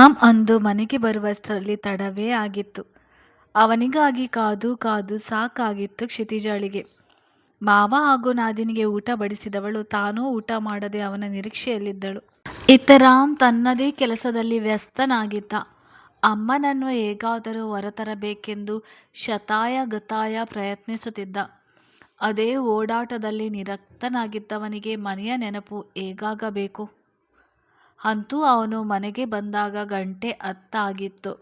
ರಾಮ್ ಅಂದು ಮನೆಗೆ ಬರುವಷ್ಟರಲ್ಲಿ ತಡವೇ ಆಗಿತ್ತು. ಅವನಿಗಾಗಿ ಕಾದು ಕಾದು ಸಾಕಾಗಿತ್ತು ಕ್ಷಿತಿಜಾಳಿಗೆ ಮಾವ ಹಾಗೂ ನಾದಿನಿಗೆ ಊಟ ಬಡಿಸಿದವಳು ತಾನೂ ಊಟ ಮಾಡದೆ ಅವನ ನಿರೀಕ್ಷೆಯಲ್ಲಿದ್ದಳು. ಇತ್ತ ರಾಮ್ ತನ್ನದೇ ಕೆಲಸದಲ್ಲಿ ವ್ಯಸ್ತನಾಗಿದ್ದ. ಅಮ್ಮನನ್ನು ಹೇಗಾದರೂ ಹೊರತರಬೇಕೆಂದು ಶತಾಯ ಗತಾಯ ಪ್ರಯತ್ನಿಸುತ್ತಿದ್ದ. ಅದೇ ಓಡಾಟದಲ್ಲಿ ನಿರಕ್ತನಾಗಿದ್ದವನಿಗೆ ಮನೆಯ ನೆನಪು ಹೇಗಾಗಬೇಕು? ಅಂತೂ ಅವನು ಮನೆಗೆ ಬಂದಾಗ ಗಂಟೆ ಹತ್ತಾಗಿತ್ತು.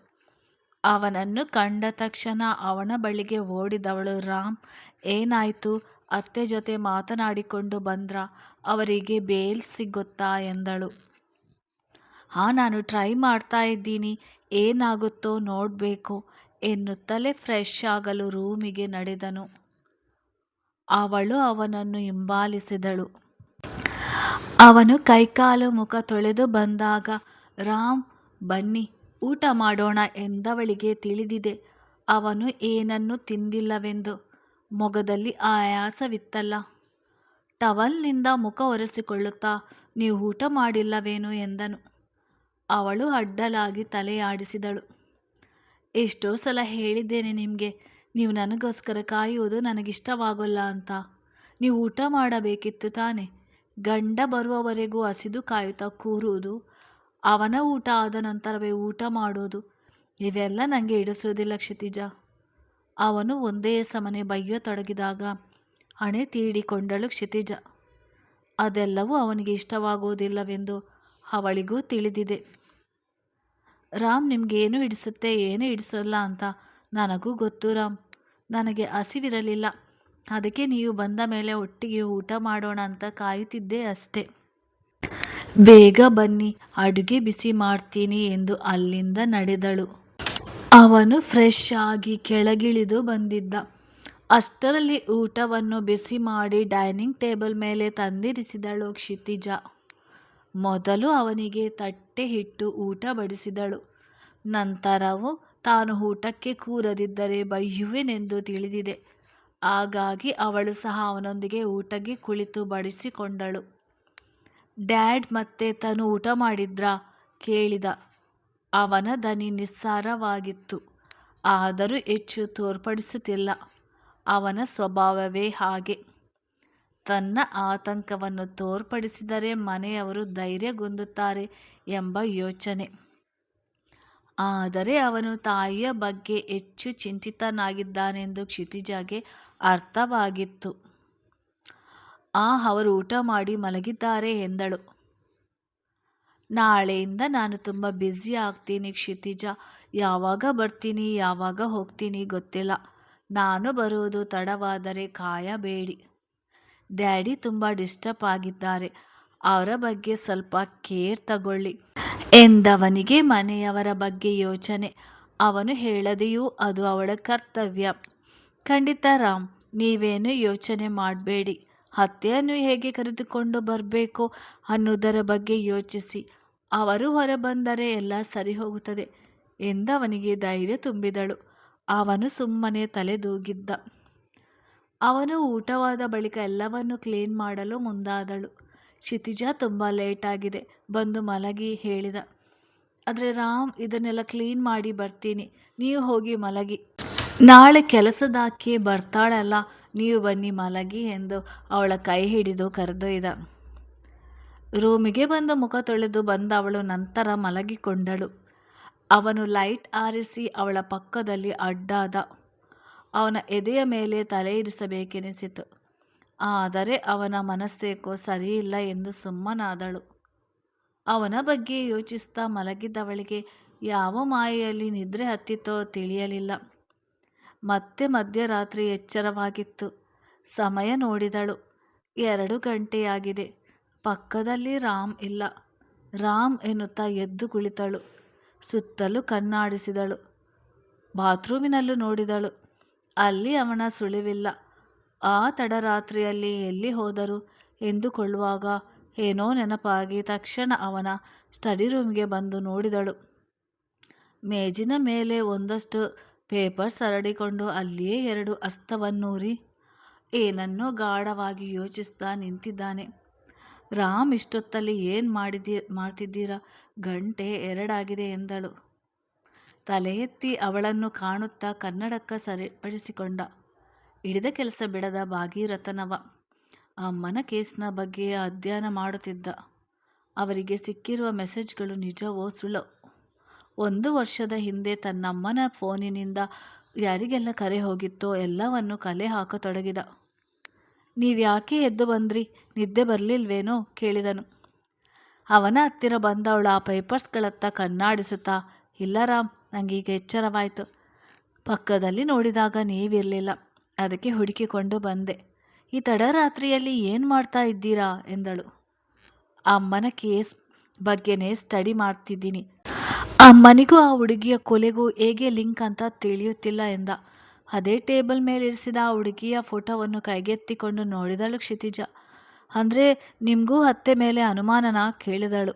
ಅವನನ್ನು ಕಂಡ ತಕ್ಷಣ ಅವನ ಬಳಿಗೆ ಓಡಿದವಳು, ರಾಮ್, ಏನಾಯ್ತು ಅತ್ತೆ ಜೊತೆ ಮಾತನಾಡಿಕೊಂಡು ಬಂದ್ರ, ಅವರಿಗೆ ಬೇಲ್ ಸಿಗುತ್ತಾ ಎಂದಳು. ಹಾಂ, ನಾನು ಟ್ರೈ ಮಾಡ್ತಾ ಇದ್ದೀನಿ ಏನಾಗುತ್ತೋ ನೋಡಬೇಕು ಎನ್ನುತ್ತಲೇ ಫ್ರೆಶ್ ಆಗಲು ರೂಮಿಗೆ ನಡೆದನು. ಅವಳು ಅವನನ್ನು ಹಿಂಬಾಲಿಸಿದಳು. ಅವನು ಕೈಕಾಲು ಮುಖ ತೊಳೆದು ಬಂದಾಗ, ರಾಮ್, ಬನ್ನಿ, ಊಟ ಮಾಡೋಣ ಎಂದವಳಿಗೆ ತಿಳಿದಿದೆ ಅವನು ಏನನ್ನೂ ತಿಂದಿಲ್ಲವೆಂದು. ಮೊಗದಲ್ಲಿ ಆಯಾಸವಿತ್ತಲ್ಲ. ಟವಲ್ನಿಂದ ಮುಖ ಒರೆಸಿಕೊಳ್ಳುತ್ತಾ, ನೀವು ಊಟ ಮಾಡಿಲ್ಲವೇನು ಎಂದನು. ಅವಳು ಅಡ್ಡಲಾಗಿ ತಲೆಯಾಡಿಸಿದಳು. ಎಷ್ಟೋ ಸಲ ಹೇಳಿದ್ದೇನೆ ನಿಮಗೆ ನೀವು ನನಗೋಸ್ಕರ ಕಾಯುವುದು ನನಗಿಷ್ಟವಾಗೋಲ್ಲ ಅಂತ. ನೀವು ಊಟ ಮಾಡಬೇಕಿತ್ತು ತಾನೆ. ಗಂಡ ಬರುವವರೆಗೂ ಹಸಿದು ಕಾಯುತ್ತಾ ಕೂರುವುದು, ಅವನ ಊಟ ಆದ ನಂತರವೇ ಊಟ ಮಾಡೋದು ಇವೆಲ್ಲ ನನಗೆ ಹಿಡಿಸೋದಿಲ್ಲ ಕ್ಷಿತಿಜ ಅವನು ಒಂದೇ ಸಮನೆ ಬೈಯತೊಡಗಿದಾಗ ಹಣೆ ತೀಡಿಕೊಂಡಳು ಕ್ಷಿತಿಜ ಅದೆಲ್ಲವೂ ಅವನಿಗೆ ಇಷ್ಟವಾಗುವುದಿಲ್ಲವೆಂದು ಅವಳಿಗೂ ತಿಳಿದಿದೆ. ರಾಮ್ ನಿಮಗೇನು ಹಿಡಿಸುತ್ತೆ ಏನು ಹಿಡಿಸೋಲ್ಲ ಅಂತ ನನಗೂ ಗೊತ್ತು ರಾಮ್. ನನಗೆ ಹಸಿವಿರಲಿಲ್ಲ. ಅದಕ್ಕೆ ನೀವು ಬಂದ ಮೇಲೆ ಒಟ್ಟಿಗೆ ಊಟ ಮಾಡೋಣ ಅಂತ ಕಾಯುತ್ತಿದ್ದೆ ಅಷ್ಟೆ. ಬೇಗ ಬನ್ನಿ, ಅಡುಗೆ ಬಿಸಿ ಮಾಡ್ತೀನಿ ಎಂದು ಅಲ್ಲಿಂದ ನಡೆದಳು. ಅವನು ಫ್ರೆಶ್ ಆಗಿ ಕೆಳಗಿಳಿದು ಬಂದಿದ್ದ. ಅಷ್ಟರಲ್ಲಿ ಊಟವನ್ನು ಬಿಸಿ ಮಾಡಿ ಡೈನಿಂಗ್ ಟೇಬಲ್ ಮೇಲೆ ತಂದಿರಿಸಿದಳು ಕ್ಷಿತಿಜ ಮೊದಲು ಅವನಿಗೆ ತಟ್ಟೆ ಹಿಟ್ಟು ಊಟ ಬಡಿಸಿದಳು. ನಂತರವೂ ತಾನು ಊಟಕ್ಕೆ ಕೂರದಿದ್ದರೆ ಬಯ್ಯುವೆನೆಂದು ತಿಳಿದಿದೆ. ಹಾಗಾಗಿ ಅವಳು ಸಹ ಅವನೊಂದಿಗೆ ಊಟಕ್ಕೆ ಕುಳಿತು ಬಡಿಸಿಕೊಂಡಳು. ಡ್ಯಾಡ್, ಮತ್ತೆ ತನು ಊಟ ಮಾಡಿದ್ರಾ ಕೇಳಿದ. ಅವನ ದನಿ ನಿಸ್ಸಾರವಾಗಿತ್ತು. ಆದರೂ ಹೆಚ್ಚು ತೋರ್ಪಡಿಸುತ್ತಿಲ್ಲ. ಅವನ ಸ್ವಭಾವವೇ ಹಾಗೆ. ತನ್ನ ಆತಂಕವನ್ನು ತೋರ್ಪಡಿಸಿದರೆ ಮನೆಯವರು ಧೈರ್ಯಗುಂದುತ್ತಾರೆ ಎಂಬ ಯೋಚನೆ. ಆದರೆ ಅವನು ತಾಯಿಯ ಬಗ್ಗೆ ಹೆಚ್ಚು ಚಿಂತಿತನಾಗಿದ್ದಾನೆಂದು ಕ್ಷಿತಿಜಾಗೆ ಅರ್ಥವಾಗಿತ್ತು. ಆ, ಅವರು ಊಟ ಮಾಡಿ ಮಲಗಿದ್ದಾರೆ ಎಂದಳು. ನಾಳೆಯಿಂದ ನಾನು ತುಂಬ ಬ್ಯುಸಿ ಆಗ್ತೀನಿ ಕ್ಷಿತಿಜ ಯಾವಾಗ ಬರ್ತೀನಿ, ಯಾವಾಗ ಹೋಗ್ತೀನಿ ಗೊತ್ತಿಲ್ಲ. ನಾನು ಬರೋದು ತಡವಾದರೆ ಕಾಯಬೇಡಿ. ಡ್ಯಾಡಿ ತುಂಬ ಡಿಸ್ಟರ್ಬ್ ಆಗಿದ್ದಾರೆ. ಅವ್ರ ಬಗ್ಗೆ ಸ್ವಲ್ಪ ಕೇರ್ ತಗೊಳ್ಳಿ ಎಂದವನಿಗೆ ಮನೆಯವರ ಬಗ್ಗೆ ಯೋಚನೆ. ಅವನು ಹೇಳದೆಯೂ ಅದು ಅವಳ ಕರ್ತವ್ಯ. ಖಂಡಿತ ರಾಮ್, ನೀವೇನು ಯೋಚನೆ ಮಾಡಬೇಡಿ ಹತ್ಯೆಯನ್ನು ಹೇಗೆ ಕರೆದುಕೊಂಡು ಬರಬೇಕು ಅನ್ನೋದರ ಬಗ್ಗೆ ಯೋಚಿಸಿ. ಅವರು ಹೊರಬಂದರೆ ಎಲ್ಲ ಸರಿ ಹೋಗುತ್ತದೆ ಎಂದವನಿಗೆ ಧೈರ್ಯ ತುಂಬಿದಳು. ಅವನು ಸುಮ್ಮನೆ ತಲೆದೂಗಿದ್ದ. ಅವನು ಊಟವಾದ ಬಳಿಕ ಎಲ್ಲವನ್ನು ಕ್ಲೀನ್ ಮಾಡಲು ಮುಂದಾದಳು. ಕ್ಷಿತಿಜಾ ತುಂಬ ಲೇಟಾಗಿದೆ ಬಂದು ಮಲಗಿ ಹೇಳಿದ. ಆದರೆ ರಾಮ್, ಇದನ್ನೆಲ್ಲ ಕ್ಲೀನ್ ಮಾಡಿ ಬರ್ತೀನಿ ನೀವು ಹೋಗಿ ಮಲಗಿ. ನಾಳೆ ಕೆಲಸದಾಕೆ ಬರ್ತಾಳಲ್ಲ, ನೀವು ಬನ್ನಿ ಮಲಗಿ ಎಂದು ಅವಳ ಕೈ ಹಿಡಿದು ಕರೆದೊಯ್ದ. ರೂಮಿಗೆ ಬಂದು ಮುಖ ತೊಳೆದು ಬಂದವಳು ನಂತರ ಮಲಗಿಕೊಂಡಳು. ಅವನು ಲೈಟ್ ಆರಿಸಿ ಅವಳ ಪಕ್ಕದಲ್ಲಿ ಅಡ್ಡಾದ. ಅವನ ಎದೆಯ ಮೇಲೆ ತಲೆಯಿರಿಸಬೇಕೆನಿಸಿತು. ಆದರೆ ಅವನ ಮನಸ್ಸೇಕೋ ಸರಿಯಿಲ್ಲ ಎಂದು ಸುಮ್ಮನಾದಳು. ಅವನ ಬಗ್ಗೆ ಯೋಚಿಸುತ್ತಾ ಮಲಗಿದವಳಿಗೆ, ಯಾವ ಮಾಯೆಯಲ್ಲಿ ನಿದ್ರೆ ಹತ್ತಿತೋ ತಿಳಿಯಲಿಲ್ಲ. ಮತ್ತೆ ಮಧ್ಯರಾತ್ರಿ ಎಚ್ಚರವಾಗಿತ್ತು. ಸಮಯ ನೋಡಿದಳು. ಎರಡು ಗಂಟೆಯಾಗಿದೆ. ಪಕ್ಕದಲ್ಲಿ ರಾಮ್ ಇಲ್ಲ. ರಾಮ್ ಎನ್ನುತ್ತಾ ಎದ್ದು ಕುಳಿತಳು. ಸುತ್ತಲೂ ಕಣ್ಣಾಡಿಸಿದಳು. ಬಾತ್ರೂಮಿನಲ್ಲೂ ನೋಡಿದಳು. ಅಲ್ಲಿ ಅವನ ಸುಳಿವಿಲ್ಲ. ಆ ತಡರಾತ್ರಿಯಲ್ಲಿ ಎಲ್ಲಿ ಹೋದರು ಎಂದುಕೊಳ್ಳುವಾಗ ಏನೋ ನೆನಪಾಗಿ ತಕ್ಷಣ ಅವನ ಸ್ಟಡಿ ರೂಮ್ಗೆ ಬಂದು ನೋಡಿದಳು. ಮೇಜಿನ ಮೇಲೆ ಒಂದಷ್ಟು ಪೇಪರ್ ಸರಡಿಕೊಂಡು ಅಲ್ಲಿಯೇ ಎರಡು ಅಸ್ತವನ್ನೂರಿ ಏನನ್ನೋ ಗಾಢವಾಗಿ ಯೋಚಿಸುತ್ತಾ ನಿಂತಿದ್ದಾನೆ. ರಾಮ್, ಇಷ್ಟೊತ್ತಲ್ಲಿ ಏನು ಮಾಡಿದ್ದೀ ಮಾಡ್ತಿದ್ದೀರಾ ಗಂಟೆ ಎರಡಾಗಿದೆ ಎಂದಳು ತಲೆ ಎತ್ತಿ ಅವಳನ್ನು ಕಾಣುತ್ತಾ ಕನ್ನಡಕ್ಕ ಸರಿಪಡಿಸಿಕೊಂಡ ಹಿಡಿದ ಕೆಲಸ ಬಿಡದ ಭಾಗೀರಥನವ. ಅಮ್ಮನ ಕೇಸ್ನ ಬಗ್ಗೆ ಅಧ್ಯಯನ ಮಾಡುತ್ತಿದ್ದ. ಅವರಿಗೆ ಸಿಕ್ಕಿರುವ ಮೆಸೇಜ್ಗಳು ನಿಜವೋ ಸುಳ್ಳು ಒಂದು ವರ್ಷದ ಹಿಂದೆ ತನ್ನಮ್ಮನ ಫೋನಿನಿಂದ ಯಾರಿಗೆಲ್ಲ ಕರೆ ಹೋಗಿತ್ತೋ ಎಲ್ಲವನ್ನು ಕಲೆ ಹಾಕತೊಡಗಿದ. ನೀವ್ಯಾಕೆ ಎದ್ದು ಬಂದ್ರಿ? ನಿದ್ದೆ ಬರಲಿಲ್ವೇನೋ? ಕೇಳಿದನು. ಅವನ ಹತ್ತಿರ ಬಂದವಳು ಆ ಪೇಪರ್ಸ್ಗಳತ್ತ ಕಣ್ಣಾಡಿಸುತ್ತಾ, ಇಲ್ಲ ರಾಮ್ ನನಗೀಗ ಎಚ್ಚರವಾಯಿತು. ಪಕ್ಕದಲ್ಲಿ ನೋಡಿದಾಗ ನೀವಿರಲಿಲ್ಲ. ಅದಕ್ಕೆ ಹುಡುಕಿಕೊಂಡು ಬಂದೆ. ಈ ತಡರಾತ್ರಿಯಲ್ಲಿ ಏನು ಮಾಡ್ತಾ ಇದ್ದೀರಾ? ಎಂದಳು. ಅಮ್ಮನ ಕೇಸ್ ಬಗ್ಗೆನೇ ಸ್ಟಡಿ ಮಾಡ್ತಿದ್ದೀನಿ. ಅಮ್ಮನಿಗೂ ಆ ಹುಡುಗಿಯ ಕೊಲೆಗೂ ಹೇಗೆ ಲಿಂಕ್ ಅಂತ ತಿಳಿಯುತ್ತಿಲ್ಲ ಎಂದ. ಅದೇ ಟೇಬಲ್ ಮೇಲೆ ಇರಿಸಿದ ಆ ಹುಡುಗಿಯ ಫೋಟೋವನ್ನು ಕೈಗೆತ್ತಿಕೊಂಡು ನೋಡಿದಳು ಕ್ಷಿತಿಜ. ಅಂದರೆ ನಿಮಗೂ ಅತ್ತೆ ಮೇಲೆ ಅನುಮಾನನ? ಕೇಳಿದಳು.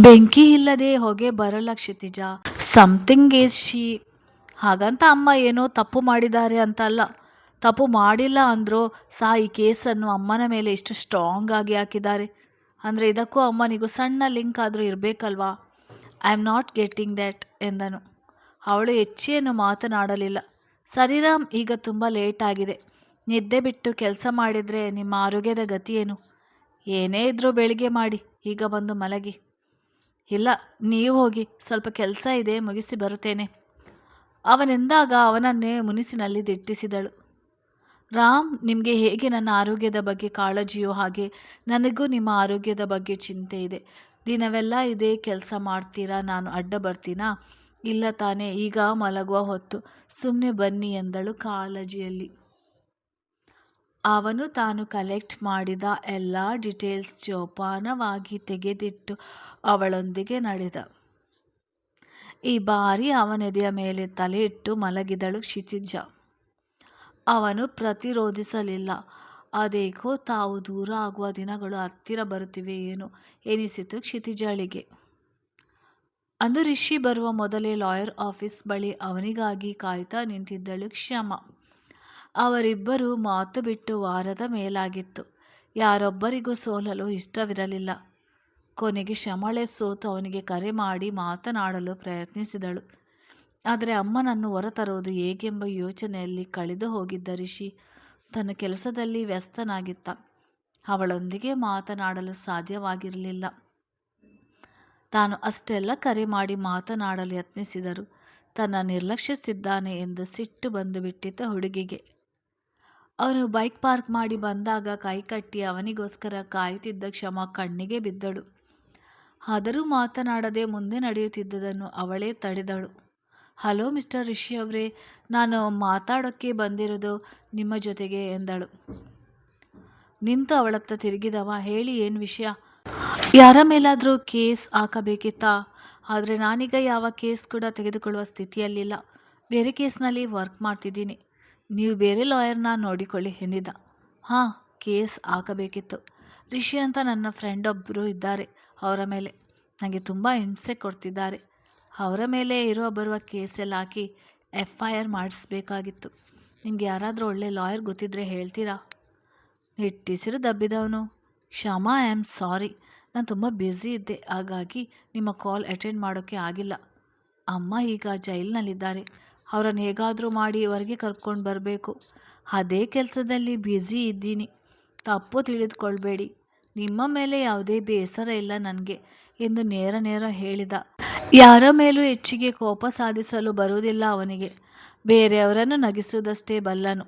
ಬೆಂಕಿ ಇಲ್ಲದೆ ಹೊಗೆ ಬರಲ್ಲ ಕ್ಷಿತಿಜ. ಸಮಥಿಂಗ್ ಈಸ್ ಶಿ ಹಾಗಂತ ಅಮ್ಮ ಏನೋ ತಪ್ಪು ಮಾಡಿದ್ದಾರೆ ಅಂತ ಅಲ್ಲ ತಪ್ಪು ಮಾಡಿಲ್ಲ ಅಂದರೂ ಸಹ ಈ ಕೇಸನ್ನು ಅಮ್ಮನ ಮೇಲೆ ಎಷ್ಟು ಸ್ಟ್ರಾಂಗ್ ಆಗಿ ಹಾಕಿದ್ದಾರೆ. ಅಂದರೆ ಇದಕ್ಕೂ ಅಮ್ಮನಿಗೂ ಸಣ್ಣ ಲಿಂಕ್ ಆದರೂ ಇರಬೇಕಲ್ವಾ? I am not getting that ಎಂದನು. ಅವಳು ಹೆಚ್ಚೇನು ಮಾತನಾಡಲಿಲ್ಲ. ಸರಿರಾಮ್ ಈಗ ತುಂಬ ಲೇಟ್ ಆಗಿದೆ. ನಿದ್ದೆ ಬಿಟ್ಟು ಕೆಲಸ ಮಾಡಿದರೆ ನಿಮ್ಮ ಆರೋಗ್ಯದ ಗತಿ ಏನು? ಏನೇ ಇದ್ದರೂ ಬೆಳಿಗ್ಗೆ ಮಾಡಿ, ಈಗ ಬಂದು ಮಲಗಿ. ಇಲ್ಲ, ನೀವು ಹೋಗಿ, ಸ್ವಲ್ಪ ಕೆಲಸ ಇದೆ, ಮುಗಿಸಿ ಬರುತ್ತೇನೆ. ಅವನೆಂದಾಗ ಅವನನ್ನೇ ಮುನಿಸಿನಲ್ಲಿ ದಿಟ್ಟಿಸಿದಳು. ರಾಮ್, ನಿಮಗೆ ಹೇಗೆ ನನ್ನ ಆರೋಗ್ಯದ ಬಗ್ಗೆ ಕಾಳಜಿಯೋ ಹಾಗೆ ನನಗೂ ನಿಮ್ಮ ಆರೋಗ್ಯದ ಬಗ್ಗೆ ಚಿಂತೆ ಇದೆ. ದಿನವೆಲ್ಲ ಇದೇ ಕೆಲಸ ಮಾಡ್ತೀರಾ? ನಾನು ಅಡ್ಡ ಬರ್ತೀನಾ? ಇಲ್ಲ ತಾನೇ, ಈಗ ಮಲಗುವ ಹೊತ್ತು. ಸುಮ್ಮನೆ ಬನ್ನಿ ಎಂದಳು ಕಾಳಜಿಯಲ್ಲಿ. ಅವನು ತಾನು ಕಲೆಕ್ಟ್ ಮಾಡಿದ ಎಲ್ಲ ಡೀಟೇಲ್ಸ್ ಜೋಪಾನವಾಗಿ ತೆಗೆದಿಟ್ಟು ಅವಳೊಂದಿಗೆ ನಡೆದ. ಈ ಬಾರಿ ಅವನೆದೆಯ ಮೇಲೆ ತಲೆ ಇಟ್ಟು ಮಲಗಿದಳು ಕ್ಷಿತಿಜ. ಅವನು ಪ್ರತಿರೋಧಿಸಲಿಲ್ಲ. ಅದೇಕೋ ತಾವು ದೂರ ಆಗುವ ದಿನಗಳು ಹತ್ತಿರ ಬರುತ್ತಿವೆ ಏನು? ಎನಿಸಿತು ಕ್ಷಿತಿಜಳಿಗೆ ಅಂದು ರಿಷಿ ಬರುವ ಮೊದಲೇ ಲಾಯರ್ ಆಫೀಸ್ ಬಳಿ ಅವನಿಗಾಗಿ ಕಾಯ್ತಾ ನಿಂತಿದ್ದಳು ಕ್ಷಮ. ಅವರಿಬ್ಬರು ಮಾತು ಬಿಟ್ಟು ವಾರದ ಮೇಲಾಗಿತ್ತು. ಯಾರೊಬ್ಬರಿಗೂ ಸೋಲಲು ಇಷ್ಟವಿರಲಿಲ್ಲ. ಕೊನೆಗೆ ಶ್ಯಾಮಳೆ ಸೋತು ಅವನಿಗೆ ಕರೆ ಮಾಡಿ ಮಾತನಾಡಲು ಪ್ರಯತ್ನಿಸಿದಳು. ಆದರೆ ಅಮ್ಮನನ್ನು ಹೊರತರುವುದು ಹೇಗೆಂಬ ಯೋಚನೆಯಲ್ಲಿ ಕಳೆದು ಹೋಗಿದ್ದ ರಿಷಿ ತನ್ನ ಕೆಲಸದಲ್ಲಿ ವ್ಯಸ್ತನಾಗಿತ್ತ. ಅವಳೊಂದಿಗೆ ಮಾತನಾಡಲು ಸಾಧ್ಯವಾಗಿರಲಿಲ್ಲ. ತಾನು ಅಷ್ಟೆಲ್ಲ ಕರೆ ಮಾಡಿ ಮಾತನಾಡಲು ಯತ್ನಿಸಿದರು ತನ್ನ ನಿರ್ಲಕ್ಷಿಸುತ್ತಿದ್ದಾನೆ ಎಂದು ಸಿಟ್ಟು ಬಂದು ಬಿಟ್ಟಿದ್ದ ಹುಡುಗಿಗೆ. ಅವನು ಬೈಕ್ ಪಾರ್ಕ್ ಮಾಡಿ ಬಂದಾಗ ಕೈಕಟ್ಟಿ ಅವನಿಗೋಸ್ಕರ ಕಾಯುತ್ತಿದ್ದ ಕ್ಷಮ ಕಣ್ಣಿಗೆ ಬಿದ್ದಳು. ಆದರೂ ಮಾತನಾಡದೆ ಮುಂದೆ ನಡೆಯುತ್ತಿದ್ದುದನ್ನು ಅವಳೇ ತಡೆದಳು. ಹಲೋ ಮಿಸ್ಟರ್ ರಿಷಿ ಅವರೇ, ನಾನು ಮಾತಾಡೋಕ್ಕೆ ಬಂದಿರೋದು ನಿಮ್ಮ ಜೊತೆಗೆ ಎಂದಳು. ನಿಂತು ಅವಳತ್ತ ತಿರುಗಿದವ, ಹೇಳಿ ಏನು ವಿಷಯ? ಯಾರ ಮೇಲಾದರೂ ಕೇಸ್ ಹಾಕಬೇಕಿತ್ತಾ? ಆದರೆ ನಾನೀಗ ಯಾವ ಕೇಸ್ ಕೂಡ ತೆಗೆದುಕೊಳ್ಳುವ ಸ್ಥಿತಿಯಲ್ಲಿಲ್ಲ. ಬೇರೆ ಕೇಸ್ನಲ್ಲಿ ವರ್ಕ್ ಮಾಡ್ತಿದ್ದೀನಿ. ನೀವು ಬೇರೆ ಲಾಯರ್ನ ನೋಡಿಕೊಳ್ಳಿ ಎಂದಿದ್ದ. ಹಾಂ, ಕೇಸ್ ಹಾಕಬೇಕಿತ್ತು. ರಿಷಿ ಅಂತ ನನ್ನ ಫ್ರೆಂಡ್ ಒಬ್ಬರು ಇದ್ದಾರೆ ಅವರ ಮೇಲೆ. ನನಗೆ ತುಂಬ ಹಿಂಸೆ ಕೊಡ್ತಿದ್ದಾರೆ. ಅವರ ಮೇಲೆ ಇರುವ ಬರುವ ಕೇಸೆಲ್ಲ ಹಾಕಿ ಎಫ್ ಐ ಆರ್ ಮಾಡಿಸ್ಬೇಕಾಗಿತ್ತು. ನಿಮ್ಗೆ ಯಾರಾದರೂ ಒಳ್ಳೆ ಲಾಯರ್ ಗೊತ್ತಿದ್ದರೆ ಹೇಳ್ತೀರಾ? ನಿಟ್ಟಿಸಿರು ದಬ್ಬಿದವನು. ಕ್ಷಮಾ ಐ ಆಮ್ ಸಾರಿ ನಾನು ತುಂಬ ಬ್ಯುಸಿ ಇದ್ದೆ. ಹಾಗಾಗಿ ನಿಮ್ಮ ಕಾಲ್ ಅಟೆಂಡ್ ಮಾಡೋಕ್ಕೆ ಆಗಿಲ್ಲ. ಅಮ್ಮ ಈಗ ಜೈಲಿನಲ್ಲಿದ್ದಾರೆ. ಅವರನ್ನು ಹೇಗಾದರೂ ಮಾಡಿ ಹೊರಗೆ ಕರ್ಕೊಂಡು ಬರಬೇಕು. ಅದೇ ಕೆಲಸದಲ್ಲಿ ಬ್ಯುಸಿ ಇದ್ದೀನಿ. ತಪ್ಪು ತಿಳಿದುಕೊಳ್ಬೇಡಿ. ನಿಮ್ಮ ಮೇಲೆ ಯಾವುದೇ ಬೇಸರ ಇಲ್ಲ ನನಗೆ ಎಂದು ನೇರ ನೇರ ಹೇಳಿದ. ಯಾರ ಮೇಲೂ ಹೆಚ್ಚಿಗೆ ಕೋಪ ಸಾಧಿಸಲು ಬರುವುದಿಲ್ಲ ಅವನಿಗೆ. ಬೇರೆಯವರನ್ನು ನಗಿಸುವುದಷ್ಟೇ ಬಲ್ಲನು.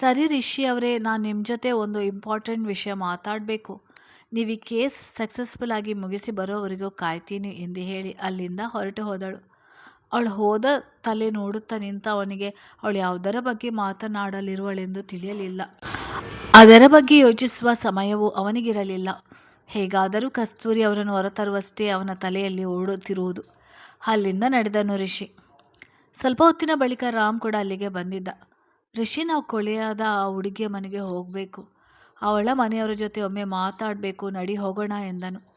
ಸರಿ ರಿಷಿ ಅವರೇ, ನಾನು ನಿಮ್ಮ ಜೊತೆ ಒಂದು ಇಂಪಾರ್ಟೆಂಟ್ ವಿಷಯ ಮಾತಾಡಬೇಕು. ನೀವು ಈ ಕೇಸ್ ಸಕ್ಸಸ್ಫುಲ್ ಆಗಿ ಮುಗಿಸಿ ಬರೋವರೆಗೂ ಕಾಯ್ತೀನಿ ಎಂದು ಹೇಳಿ ಅಲ್ಲಿಂದ ಹೊರಟು ಹೋದಳು. ಅವಳು ಹೋದ ತಲೆ ನೋಡುತ್ತಾ ನಿಂತ ಅವನಿಗೆ ಅವಳು ಯಾವುದರ ಬಗ್ಗೆ ಮಾತನಾಡಲಿರುವಳೆಂದು ತಿಳಿಯಲಿಲ್ಲ. ಅದರ ಬಗ್ಗೆ ಯೋಚಿಸುವ ಸಮಯವೂ ಅವನಿಗಿರಲಿಲ್ಲ. ಹೇಗಾದರೂ ಕಸ್ತೂರಿ ಅವರನ್ನು ಹೊರತರುವಷ್ಟೇ ಅವನ ತಲೆಯಲ್ಲಿ ಓಡುತ್ತಿರುವುದು. ಅಲ್ಲಿಂದ ನಡೆದನು ಋಷಿ ಸ್ವಲ್ಪ ಹೊತ್ತಿನ ಬಳಿಕ ರಾಮ್ ಕೂಡ ಅಲ್ಲಿಗೆ ಬಂದಿದ್ದ. ಋಷಿ ನಾವು ಕೊಳೆಯಾದ ಆ ಹುಡುಗಿಯ ಮನೆಗೆ ಹೋಗಬೇಕು. ಅವಳ ಮನೆಯವರ ಜೊತೆ ಒಮ್ಮೆ ಮಾತಾಡಬೇಕು, ನಡಿ ಹೋಗೋಣ ಎಂದನು.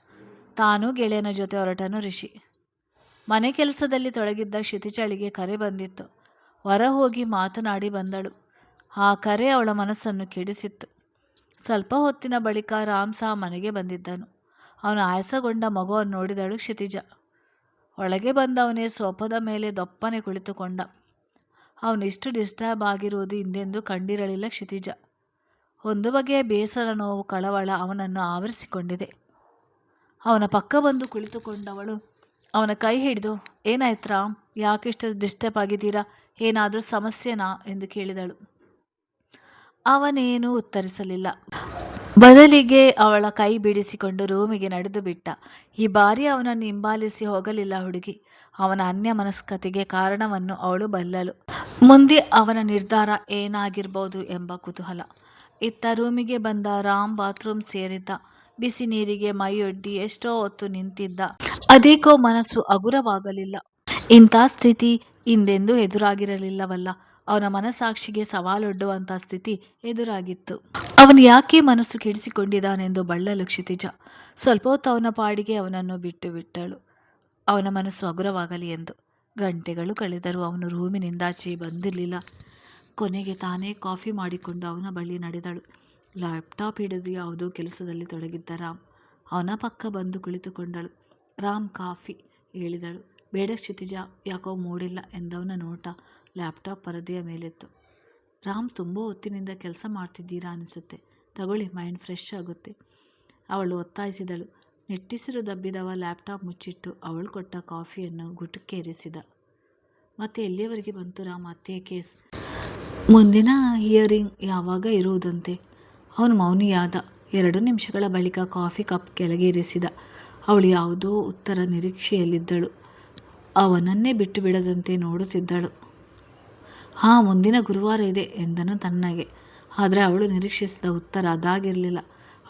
ತಾನು ಗೆಳೆಯನ ಜೊತೆ ಹೊರಟನು ಋಷಿ ಮನೆ ಕೆಲಸದಲ್ಲಿ ತೊಡಗಿದ್ದ ಕ್ಷಿತಿಚಳಿಗೆ ಕರೆ ಬಂದಿತ್ತು. ಹೊರ ಹೋಗಿ ಮಾತನಾಡಿ ಬಂದಳು. ಆ ಕರೆ ಅವಳ ಮನಸ್ಸನ್ನು ಕೆಡಿಸಿತ್ತು. ಸ್ವಲ್ಪ ಹೊತ್ತಿನ ಬಳಿಕ ರಾಮ್ ಸಹ ಮನೆಗೆ ಬಂದಿದ್ದನು. ಅವನು ಆಯಾಸಗೊಂಡ ಮಗುವನ್ನು ನೋಡಿದಳು ಕ್ಷಿತಿಜ. ಒಳಗೆ ಬಂದವನೇ ಸೋಪದ ಮೇಲೆ ದಪ್ಪನೆ ಕುಳಿತುಕೊಂಡ. ಅವನಿಷ್ಟು ಡಿಸ್ಟರ್ಬ್ ಆಗಿರುವುದು ಹಿಂದೆಂದೂ ಕಂಡಿರಲಿಲ್ಲ ಕ್ಷಿತಿಜ. ಒಂದು ಬಗೆಯ ಬೇಸರ ನೋವು ಕಳವಳ ಅವನನ್ನು ಆವರಿಸಿಕೊಂಡಿದೆ. ಅವನ ಪಕ್ಕ ಬಂದು ಕುಳಿತುಕೊಂಡವಳು ಅವನ ಕೈ ಹಿಡಿದು, ಏನಾಯ್ತು ರಾಮ್, ಯಾಕಿಷ್ಟು ಡಿಸ್ಟರ್ಬ್ ಆಗಿದ್ದೀರಾ? ಏನಾದರೂ ಸಮಸ್ಯೆನಾ? ಎಂದು ಕೇಳಿದಳು. ಅವನೇನೂ ಉತ್ತರಿಸಲಿಲ್ಲ. ಬದಲಿಗೆ ಅವಳ ಕೈ ಬಿಡಿಸಿಕೊಂಡು ರೂಮಿಗೆ ನಡೆದು ಬಿಟ್ಟ. ಈ ಬಾರಿ ಅವನನ್ನು ಹಿಂಬಾಲಿಸಿ ಹೋಗಲಿಲ್ಲ ಹುಡುಗಿ. ಅವನ ಅನ್ಯ ಮನಸ್ಕತೆಗೆ ಕಾರಣವನ್ನು ಅವಳು ಬಲ್ಲಳು. ಮುಂದೆ ಅವನ ನಿರ್ಧಾರ ಏನಾಗಿರ್ಬೋದು ಎಂಬ ಕುತೂಹಲ. ಇತ್ತ ರೂಮಿಗೆ ಬಂದ ರಾಮ್ ಬಾತ್ರೂಮ್ ಸೇರಿದ್ದ. ಬಿಸಿ ನೀರಿಗೆ ಮೈಯೊಡ್ಡಿ ಎಷ್ಟೋ ಹೊತ್ತು ನಿಂತಿದ್ದ. ಅದೇಕೋ ಮನಸ್ಸು ಹಗುರವಾಗಲಿಲ್ಲ. ಇಂಥ ಸ್ಥಿತಿ ಹಿಂದೆಂದೂ ಎದುರಾಗಿರಲಿಲ್ಲವಲ್ಲ. ಅವನ ಮನಸ್ಸಾಕ್ಷಿಗೆ ಸವಾಲೊಡ್ಡುವಂಥ ಸ್ಥಿತಿ ಎದುರಾಗಿತ್ತು. ಅವನು ಯಾಕೆ ಮನಸ್ಸು ಕೆಡಿಸಿಕೊಂಡಿದ್ದಾನೆಂದು ಬಳ್ಳಲು ಕ್ಷಿತಿಜ. ಸ್ವಲ್ಪ ಹೊತ್ತು ಅವನ ಪಾಡಿಗೆ ಅವನನ್ನು ಬಿಟ್ಟು ಬಿಟ್ಟಳು. ಅವನ ಮನಸ್ಸು ಹಗುರವಾಗಲಿ ಎಂದು. ಗಂಟೆಗಳು ಕಳೆದರೂ ಅವನು ರೂಮಿನಿಂದಾಚೆ ಬಂದಿರಲಿಲ್ಲ. ಕೊನೆಗೆ ತಾನೇ ಕಾಫಿ ಮಾಡಿಕೊಂಡು ಅವನ ಬಳಿ ನಡೆದಳು. ಲ್ಯಾಪ್ಟಾಪ್ ಹಿಡಿದು ಯಾವುದೋ ಕೆಲಸದಲ್ಲಿ ತೊಡಗಿದ್ದ ರಾಮ್. ಅವನ ಪಕ್ಕ ಬಂದು ಕುಳಿತುಕೊಂಡಳು. ರಾಮ್, ಕಾಫಿ, ಹೇಳಿದಳು. ಬೇಡ ಕ್ಷಿತಿಜ, ಯಾಕೋ ಮೂಡಿಲ್ಲ ಎಂದವನ ನೋಟ ಲ್ಯಾಪ್ಟಾಪ್ ಪರದೆಯ ಮೇಲಿತ್ತು. ರಾಮ್, ತುಂಬ ಹೊತ್ತಿನಿಂದ ಕೆಲಸ ಮಾಡ್ತಿದ್ದೀರಾ? ಅನಿಸುತ್ತೆ. ತಗೊಳ್ಳಿ, ಮೈಂಡ್ ಫ್ರೆಶ್ ಆಗುತ್ತೆ. ಅವಳು ಒತ್ತಾಯಿಸಿದಳು. ನೆಟ್ಟಿಸಿರು ದಬ್ಬಿದವ ಲ್ಯಾಪ್ಟಾಪ್ ಮುಚ್ಚಿಟ್ಟು ಅವಳು ಕೊಟ್ಟ ಕಾಫಿಯನ್ನು ಗುಟುಕೇರಿಸಿದ ಮತ್ತೆ ಎಲ್ಲಿಯವರೆಗೆ ಬಂತು ರಾಮ್ ಅತ್ತೆಯ ಕೇಸ್? ಮುಂದಿನ ಹಿಯರಿಂಗ್ ಯಾವಾಗ ಇರುವುದಂತೆ. ಅವನು ಮೌನಿಯಾದ. ಎರಡು ನಿಮಿಷಗಳ ಬಳಿಕ ಕಾಫಿ ಕಪ್ ಕೆಳಗೇರಿಸಿದ ಅವಳು ಯಾವುದೋ ಉತ್ತರ ನಿರೀಕ್ಷೆಯಲ್ಲಿದ್ದಳು. ಅವನನ್ನೇ ಬಿಟ್ಟು ಬಿಡದಂತೆ ನೋಡುತ್ತಿದ್ದಳು. ಹಾಂ ಮುಂದಿನ ಗುರುವಾರ ಇದೆ ಎಂದನು ತನ್ನಗೆ. ಆದರೆ ಅವಳು ನಿರೀಕ್ಷಿಸಿದ ಉತ್ತರ ಅದಾಗಿರಲಿಲ್ಲ.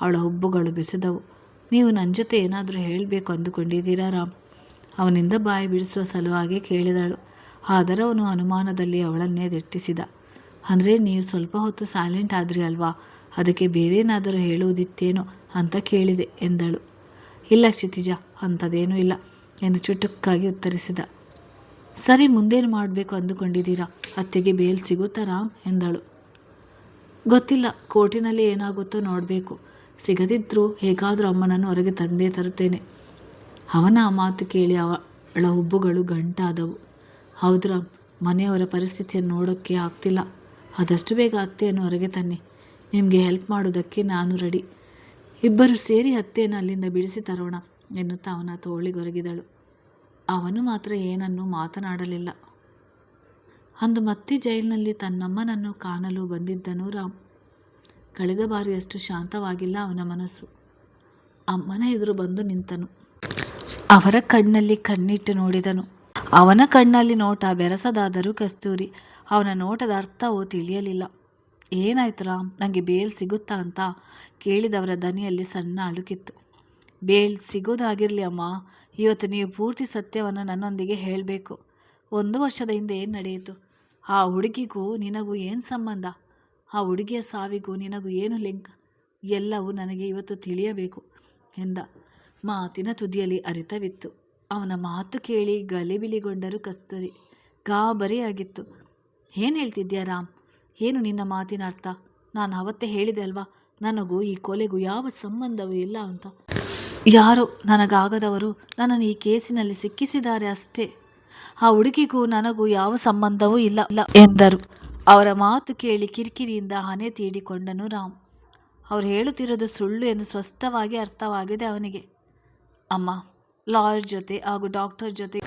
ಅವಳ ಹುಬ್ಬುಗಳು ಬೆಸೆದವು. ನೀವು ನನ್ನ ಜೊತೆ ಏನಾದರೂ ಹೇಳಬೇಕು ಅಂದುಕೊಂಡಿದ್ದೀರಾ ರಾಮ್? ಅವನಿಂದ ಬಾಯಿ ಬಿಡಿಸುವ ಸಲುವಾಗಿ ಕೇಳಿದಳು. ಆದರೆ ಅವನು ಅನುಮಾನದಲ್ಲಿ ಅವಳನ್ನೇ ದಿಟ್ಟಿಸಿದ. ಅಂದರೆ ನೀವು ಸ್ವಲ್ಪ ಹೊತ್ತು ಸೈಲೆಂಟ್ ಆದ್ರಿ ಅಲ್ವಾ? ಅದಕ್ಕೆ ಬೇರೇನಾದರೂ ಹೇಳುವುದಿತ್ತೇನೋ ಅಂತ ಕೇಳಿದೆ ಎಂದಳು. ಇಲ್ಲ ಕ್ಷಿತಿಜ, ಅಂಥದ್ದೇನೂ ಇಲ್ಲ ಎಂದು ಚುಟುಕ್ಕಾಗಿ ಉತ್ತರಿಸಿದ. ಸರಿ, ಮುಂದೇನು ಮಾಡಬೇಕು ಅಂದುಕೊಂಡಿದ್ದೀರಾ? ಅತ್ತೆಗೆ ಬೇಲ್ ಸಿಗುತ್ತಾ ರಾಮ್? ಎಂದಳು. ಗೊತ್ತಿಲ್ಲ, ಕೋರ್ಟಿನಲ್ಲಿ ಏನಾಗುತ್ತೋ ನೋಡಬೇಕು. ಸಿಗದಿದ್ದರೂ ಹೇಗಾದರೂ ಅಮ್ಮನನ್ನು ಹೊರಗೆ ತಂದೇ ತರುತ್ತೇನೆ. ಅವನ ಆ ಮಾತು ಕೇಳಿ ಅವಳ ಹುಬ್ಬುಗಳು ಗಂಟಾದವು. ಹೌದ್ರ ಮನೆಯವರ ಪರಿಸ್ಥಿತಿಯನ್ನು ನೋಡೋಕ್ಕೆ ಆಗ್ತಿಲ್ಲ. ಆದಷ್ಟು ಬೇಗ ಅತ್ತೆಯನ್ನು ಹೊರಗೆ ತನ್ನಿ. ನಿಮಗೆ ಹೆಲ್ಪ್ ಮಾಡೋದಕ್ಕೆ ನಾನು ರೆಡಿ. ಇಬ್ಬರು ಸೇರಿ ಅತ್ತೆಯನ್ನು ಅಲ್ಲಿಂದ ಬಿಡಿಸಿ ತರೋಣ, ಎನ್ನುತ್ತಾ ಅವನ ತೋಳಿಗೊರಗಿದಳು. ಅವನು ಮಾತ್ರ ಏನನ್ನೂ ಮಾತನಾಡಲಿಲ್ಲ. ಅಂದು ಮತ್ತೆ ಜೈಲಿನಲ್ಲಿ ತನ್ನಮ್ಮನನ್ನು ಕಾಣಲು ಬಂದಿದ್ದನು ರಾಮ್. ಕಳೆದ ಬಾರಿಯಷ್ಟು ಶಾಂತವಾಗಿಲ್ಲ ಅವನ ಮನಸ್ಸು. ಅಮ್ಮನ ಎದುರು ಬಂದು ನಿಂತನು. ಅವರ ಕಣ್ಣಲ್ಲಿ ಕಣ್ಣಿಟ್ಟು ನೋಡಿದನು. ಅವನ ಕಣ್ಣಲ್ಲಿ ನೋಟ ಬೆರಸದಾದರೂ ಕಸ್ತೂರಿ. ಅವನ ನೋಟದ ಅರ್ಥವು ತಿಳಿಯಲಿಲ್ಲ. ಏನಾಯ್ತು ರಾಮ್? ನನಗೆ ಬೇಲ್ ಸಿಗುತ್ತಾ ಅಂತ ಕೇಳಿದವರ ದನಿಯಲ್ಲಿ ಸಣ್ಣ ಅಳುಕಿತ್ತು. ಬೇಲ್ ಸಿಗೋದಾಗಿರಲಿ ಅಮ್ಮ ಇವತ್ತು ನೀವು ಪೂರ್ತಿ ಸತ್ಯವನ್ನು ನನ್ನೊಂದಿಗೆ ಹೇಳಬೇಕು. ಒಂದು ವರ್ಷದ ಹಿಂದೆ ಏನು ನಡೆಯಿತು? ಆ ಹುಡುಗಿಗೂ ನಿನಗೂ ಏನು ಸಂಬಂಧ? ಆ ಹುಡುಗಿಯ ಸಾವಿಗೂ ನಿನಗೂ ಏನು ಲಿಂಕ್? ಎಲ್ಲವೂ ನನಗೆ ಇವತ್ತು ತಿಳಿಯಬೇಕು ಎಂದ. ಮಾತಿನ ತುದಿಯಲ್ಲಿ ಅರಿತವಿತ್ತು. ಅವನ ಮಾತು ಕೇಳಿ ಗಲಿಬಿಲಿಗೊಂಡರು ಕಸ್ತೂರಿ, ಗಾಬರಿಯಾಗಿತ್ತು. ಏನು ಹೇಳ್ತಿದ್ಯಾ ರಾಮ್? ಏನು ನಿನ್ನ ಮಾತಿನ ಅರ್ಥ? ನಾನು ಅವತ್ತೇ ಹೇಳಿದೆ ಅಲ್ವಾ? ನನಗೂ ಈ ಕೊಲೆಗೂ ಯಾವ ಸಂಬಂಧವೂ ಇಲ್ಲ ಅಂತ. ಯಾರೋ ನನಗಾಗದವರು ನನ್ನನ್ನು ಈ ಕೇಸಿನಲ್ಲಿ ಸಿಕ್ಕಿಸಿದ್ದಾರೆ ಅಷ್ಟೇ. ಆ ಹುಡುಗಿಗೂ ನನಗೂ ಯಾವ ಸಂಬಂಧವೂ ಇಲ್ಲ ಇಲ್ಲ ಎಂದರು. ಅವರ ಮಾತು ಕೇಳಿ ಕಿರಿಕಿರಿಯಿಂದ ಹನೆ ತೀಡಿಕೊಂಡನು ರಾಮ್. ಅವರು ಹೇಳುತ್ತಿರೋದು ಸುಳ್ಳು ಎಂದು ಸ್ಪಷ್ಟವಾಗಿ ಅರ್ಥವಾಗಿದೆ ಅವನಿಗೆ. ಅಮ್ಮ, ಲಾಯರ್ ಜೊತೆ ಹಾಗೂ ಡಾಕ್ಟರ್ ಜೊತೆ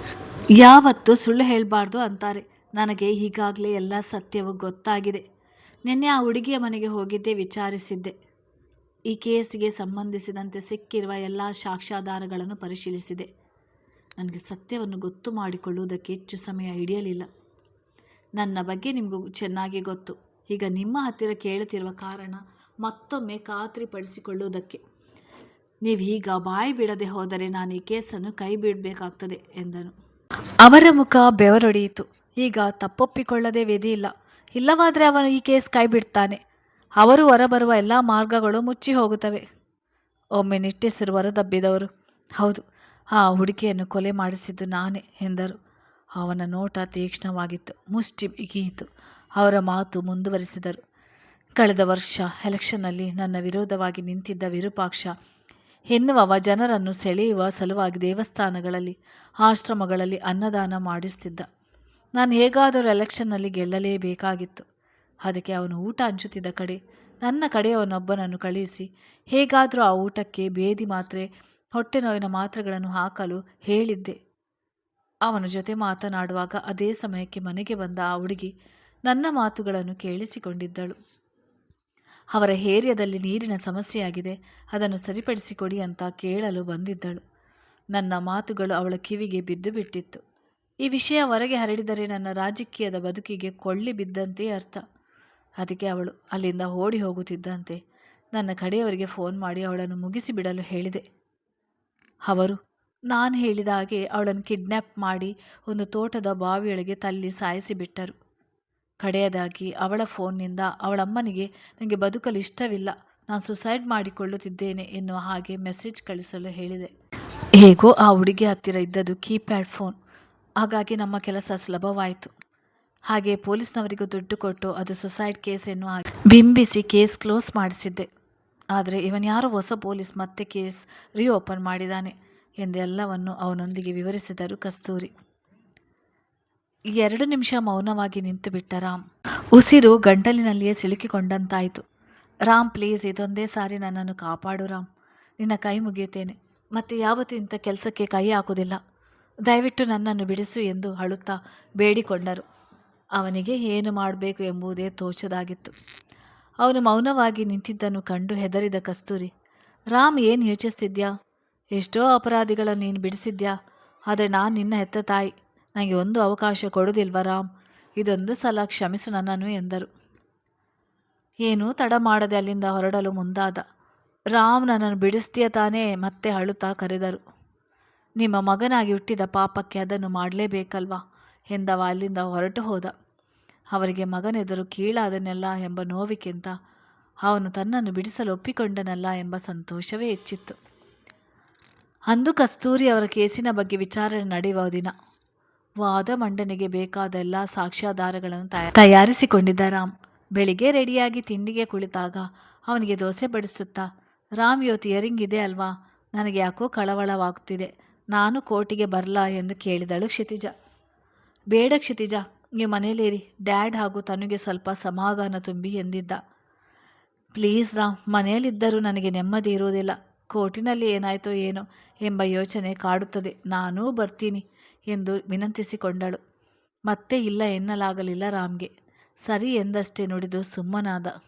ಯಾವತ್ತೂ ಸುಳ್ಳು ಹೇಳಬಾರ್ದು ಅಂತಾರೆ. ನನಗೆ ಈಗಾಗಲೇ ಎಲ್ಲ ಸತ್ಯವೂ ಗೊತ್ತಾಗಿದೆ. ನಿನ್ನೆ ಆ ಹುಡುಗಿಯ ಮನೆಗೆ ಹೋಗಿದ್ದೆ ವಿಚಾರಿಸಿದ್ದೆ. ಈ ಕೇಸಿಗೆ ಸಂಬಂಧಿಸಿದಂತೆ ಸಿಕ್ಕಿರುವ ಎಲ್ಲ ಸಾಕ್ಷ್ಯಾಧಾರಗಳನ್ನು ಪರಿಶೀಲಿಸಿದೆ. ನನಗೆ ಸತ್ಯವನ್ನು ಗೊತ್ತು ಮಾಡಿಕೊಳ್ಳುವುದಕ್ಕೆ ಹೆಚ್ಚು ಸಮಯ ಹಿಡಿಯಲಿಲ್ಲ. ನನ್ನ ಬಗ್ಗೆ ನಿಮಗೂ ಚೆನ್ನಾಗಿ ಗೊತ್ತು. ಈಗ ನಿಮ್ಮ ಹತ್ತಿರ ಕೇಳುತ್ತಿರುವ ಕಾರಣ ಮತ್ತೊಮ್ಮೆ ಖಾತ್ರಿಪಡಿಸಿಕೊಳ್ಳುವುದಕ್ಕೆ. ನೀವು ಈಗ ಬಾಯಿ ಬಿಡದೆ ಹೋದರೆ ನಾನು ಈ ಕೇಸನ್ನು ಕೈ ಬಿಡಬೇಕಾಗ್ತದೆ, ಎಂದನು. ಅವರ ಮುಖ ಬೆವರೊಡೆಯಿತು. ಈಗ ತಪ್ಪೊಪ್ಪಿಕೊಳ್ಳದೆ ವಿಧಿ ಇಲ್ಲ ಇಲ್ಲವಾದರೆ ಅವನು ಈ ಕೇಸ್ ಕೈ ಬಿಡ್ತಾನೆ. ಅವರು ಹೊರಬರುವ ಎಲ್ಲ ಮಾರ್ಗಗಳು ಮುಚ್ಚಿ ಹೋಗುತ್ತವೆ. ಒಮ್ಮೆ ನಿಟ್ಟೆಸರು ಹೊರದಬ್ಬಿದವರು ಹೌದು, ಆ ಹುಡುಗಿಯನ್ನು ಕೊಲೆ ಮಾಡಿಸಿದ್ದು ನಾನೇ ಎಂದರು. ಅವನ ನೋಟ ತೀಕ್ಷ್ಣವಾಗಿತ್ತು, ಮುಷ್ಟಿ ಬಿಗಿಯಿತು. ಅವರ ಮಾತು ಮುಂದುವರಿಸಿದರು. ಕಳೆದ ವರ್ಷ ಎಲೆಕ್ಷನ್ನಲ್ಲಿ ನನ್ನ ವಿರೋಧವಾಗಿ ನಿಂತಿದ್ದ ವಿರೂಪಾಕ್ಷ ಎನ್ನುವವ ಜನರನ್ನು ಸೆಳೆಯುವ ಸಲುವಾಗಿ ದೇವಸ್ಥಾನಗಳಲ್ಲಿ, ಆಶ್ರಮಗಳಲ್ಲಿ ಅನ್ನದಾನ ಮಾಡಿಸ್ತಿದ್ದ. ನಾನು ಹೇಗಾದರೂ ಎಲೆಕ್ಷನ್ನಲ್ಲಿ ಗೆಲ್ಲಲೇಬೇಕಾಗಿತ್ತು. ಅದಕ್ಕೆ ಅವನು ಊಟ ಹಂಚುತ್ತಿದ್ದ ಕಡೆ ನನ್ನ ಕಡೆಯವನೊಬ್ಬನನ್ನು ಕಳುಹಿಸಿ. ಹೇಗಾದರೂ ಆ ಊಟಕ್ಕೆ ಬೇದಿ ಮಾತ್ರೆ, ಹೊಟ್ಟೆ ನೋವಿನ ಮಾತ್ರೆಗಳನ್ನು ಹಾಕಲು ಹೇಳಿದ್ದೆ. ಅವನ ಜೊತೆ ಮಾತನಾಡುವಾಗ ಅದೇ ಸಮಯಕ್ಕೆ ಮನೆಗೆ ಬಂದ ಆ ಹುಡುಗಿ ನನ್ನ ಮಾತುಗಳನ್ನು ಕೇಳಿಸಿಕೊಂಡಿದ್ದಳು. ಅವರ ಹೇರ್ಯದಲ್ಲಿ ನೀರಿನ ಸಮಸ್ಯೆಯಾಗಿದೆ, ಅದನ್ನು ಸರಿಪಡಿಸಿಕೊಡಿ ಅಂತ ಕೇಳಲು ಬಂದಿದ್ದಳು. ನನ್ನ ಮಾತುಗಳು ಅವಳ ಕಿವಿಗೆ ಬಿದ್ದು ಬಿಟ್ಟಿತ್ತು. ಈ ವಿಷಯ ಹೊರಗೆ ಹರಡಿದರೆ ನನ್ನ ರಾಜಕೀಯದ ಬದುಕಿಗೆ ಕೊಳ್ಳಿ ಬಿದ್ದಂತೆಯೇ ಅರ್ಥ. ಅದಕ್ಕೆ ಅವಳು ಅಲ್ಲಿಂದ ಓಡಿ ಹೋಗುತ್ತಿದ್ದಂತೆ. ನನ್ನ ಕಡೆಯವರಿಗೆ ಫೋನ್ ಮಾಡಿ ಅವಳನ್ನು ಮುಗಿಸಿ ಬಿಡಲು ಹೇಳಿದೆ. ಅವರು, ನಾನು ಹೇಳಿದ ಹಾಗೆ ಅವಳನ್ನು ಕಿಡ್ನ್ಯಾಪ್ ಮಾಡಿ ಒಂದು ತೋಟದ ಬಾವಿಯೊಳಗೆ ತಲ್ಲಿ ಸಾಯಿಸಿಬಿಟ್ಟರು. ಕಡೆಯದಾಗಿ ಅವಳ ಫೋನ್ನಿಂದ ಅವಳಮ್ಮನಿಗೆ ನನಗೆ ಬದುಕಲು ಇಷ್ಟವಿಲ್ಲ. ನಾನು ಸುಸೈಡ್ ಮಾಡಿಕೊಳ್ಳುತ್ತಿದ್ದೇನೆ ಎನ್ನುವ ಹಾಗೆ ಮೆಸೇಜ್ ಕಳಿಸಲು ಹೇಳಿದೆ. ಹೇಗೋ ಆ ಹುಡುಗಿ ಹತ್ತಿರ ಇದ್ದದ್ದು ಕೀಪ್ಯಾಡ್ ಫೋನ್. ಹಾಗಾಗಿ ನಮ್ಮ ಕೆಲಸ ಸುಲಭವಾಯಿತು. ಹಾಗೆ ಪೊಲೀಸ್ನವರಿಗೂ ದುಡ್ಡು ಕೊಟ್ಟು ಅದು ಸುಸೈಡ್ ಕೇಸ್ ಎನ್ನುವ ಬಿಂಬಿಸಿ ಕೇಸ್ ಕ್ಲೋಸ್ ಮಾಡಿಸಿದ್ದೆ. ಆದರೆ ಇವನ್ಯಾರೋ ಹೊಸ ಪೊಲೀಸ್ ಮತ್ತೆ ಕೇಸ್ ರೀಓಪನ್ ಮಾಡಿದ್ದಾನೆ ಎಂದೆಲ್ಲವನ್ನು ಅವನೊಂದಿಗೆ ವಿವರಿಸಿದರು ಕಸ್ತೂರಿ. ಎರಡು ನಿಮಿಷ ಮೌನವಾಗಿ ನಿಂತು ಬಿಟ್ಟ ರಾಮ್. ಉಸಿರು ಗಂಟಲಿನಲ್ಲಿಯೇ ಸಿಲುಕಿಕೊಂಡಂತಾಯಿತು. ರಾಮ್, ಪ್ಲೀಸ್, ಇದೊಂದೇ ಸಾರಿ ನನ್ನನ್ನು ಕಾಪಾಡು ರಾಮ್. ನಿನ್ನ ಕೈ ಮುಗಿಯುತ್ತೇನೆ. ಮತ್ತೆ ಯಾವತ್ತೂ ಇಂಥ ಕೆಲಸಕ್ಕೆ ಕೈ ಹಾಕುವುದಿಲ್ಲ. ದಯವಿಟ್ಟು ನನ್ನನ್ನು ಬಿಡಿಸು ಎಂದು ಅಳುತ್ತಾ ಬೇಡಿಕೊಂಡರು. ಅವನಿಗೆ ಏನು ಮಾಡಬೇಕು ಎಂಬುದೇ ತೋಚದಾಗಿತ್ತು. ಅವನು ಮೌನವಾಗಿ ನಿಂತಿದ್ದನ್ನು ಕಂಡು ಹೆದರಿದ ಕಸ್ತೂರಿ, ರಾಮ್ ಏನು ಯೋಚಿಸ್ತಿದ್ಯಾ? ಎಷ್ಟೋ ಅಪರಾಧಿಗಳನ್ನು ನೀನು ಬಿಡಿಸಿದ್ಯಾ? ಆದರೆ ನಾನು ನಿನ್ನ ಹೆತ್ತ ತಾಯಿ ನನಗೆ ಒಂದು ಅವಕಾಶ ಕೊಡೋದಿಲ್ವ ರಾಮ್? ಇದೊಂದು ಸಲ ಕ್ಷಮಿಸು ನನ್ನನ್ನು ಎಂದರು. ಏನೂ ತಡ ಮಾಡದೆ ಅಲ್ಲಿಂದ ಹೊರಡಲು ಮುಂದಾದ. ರಾಮ್ ನನ್ನನ್ನು ಬಿಡಿಸ್ತೀಯ ತಾನೇ? ಮತ್ತೆ ಅಳುತ್ತಾ ಕರೆದರು. ನಿಮ್ಮ ಮಗನಾಗಿ ಹುಟ್ಟಿದ ಪಾಪಕ್ಕೆ ಅದನ್ನು ಮಾಡಲೇಬೇಕಲ್ವಾ? ಎಂದವ ಅಲ್ಲಿಂದ ಹೊರಟು ಹೋದ. ಅವರಿಗೆ ಮಗನೆದುರು ಕೀಳಾದನೆಲ್ಲ ಎಂಬ ನೋವಿಗಿಂತ ಅವನು ತನ್ನನ್ನು ಬಿಡಿಸಲು ಒಪ್ಪಿಕೊಂಡನಲ್ಲ ಎಂಬ ಸಂತೋಷವೇ ಹೆಚ್ಚಿತ್ತು. ಅಂದು ಕಸ್ತೂರಿ ಅವರ ಕೇಸಿನ ಬಗ್ಗೆ ವಿಚಾರಣೆ ನಡೆಯುವ ದಿನ. ವಾದ ಮಂಡನೆಗೆ ಬೇಕಾದ ಎಲ್ಲ ಸಾಕ್ಷ್ಯಾಧಾರಗಳನ್ನು ತಯಾರಿಸಿಕೊಂಡಿದ್ದ ರಾಮ್. ಬೆಳಿಗ್ಗೆ ರೆಡಿಯಾಗಿ ತಿಂಡಿಗೆ ಕುಳಿತಾಗ ಅವನಿಗೆ ದೋಸೆ ಬಡಿಸುತ್ತಾ, ರಾಮ್, ಇವತ್ತು ಇಯರಿಂಗ್ ಇದೆ ಅಲ್ವಾ? ನನಗೆ ಯಾಕೋ ಕಳವಳವಾಗುತ್ತಿದೆ ನಾನು ಕೋರ್ಟಿಗೆ ಬರಲಾ? ಎಂದು ಕೇಳಿದಳು ಕ್ಷಿತಿಜ. ಬೇಡ ಕ್ಷಿತಿಜ. ನೀವು ಮನೇಲಿರಿ ಡ್ಯಾಡ್ ಹಾಗೂ ತನಗೆ ಸ್ವಲ್ಪ ಸಮಾಧಾನ ತುಂಬಿ ಎಂದಿದ್ದ. ಪ್ಲೀಸ್ ರಾಮ್ ಮನೆಯಲ್ಲಿದ್ದರೂ ನನಗೆ ನೆಮ್ಮದಿ ಇರುವುದಿಲ್ಲ. ಕೋರ್ಟಿನಲ್ಲಿ ಏನಾಯಿತೋ ಏನೋ ಎಂಬ ಯೋಚನೆ ಕಾಡುತ್ತದೆ. ನಾನೂ ಬರ್ತೀನಿ ಎಂದು ವಿನಂತಿಸಿಕೊಂಡಳು. ಮತ್ತೆ ಇಲ್ಲ ಎನ್ನಲಾಗಲಿಲ್ಲ ರಾಮ್ಗೆ. ಸರಿ ಎಂದಷ್ಟೇ ನುಡಿದು ಸುಮ್ಮನಾದ.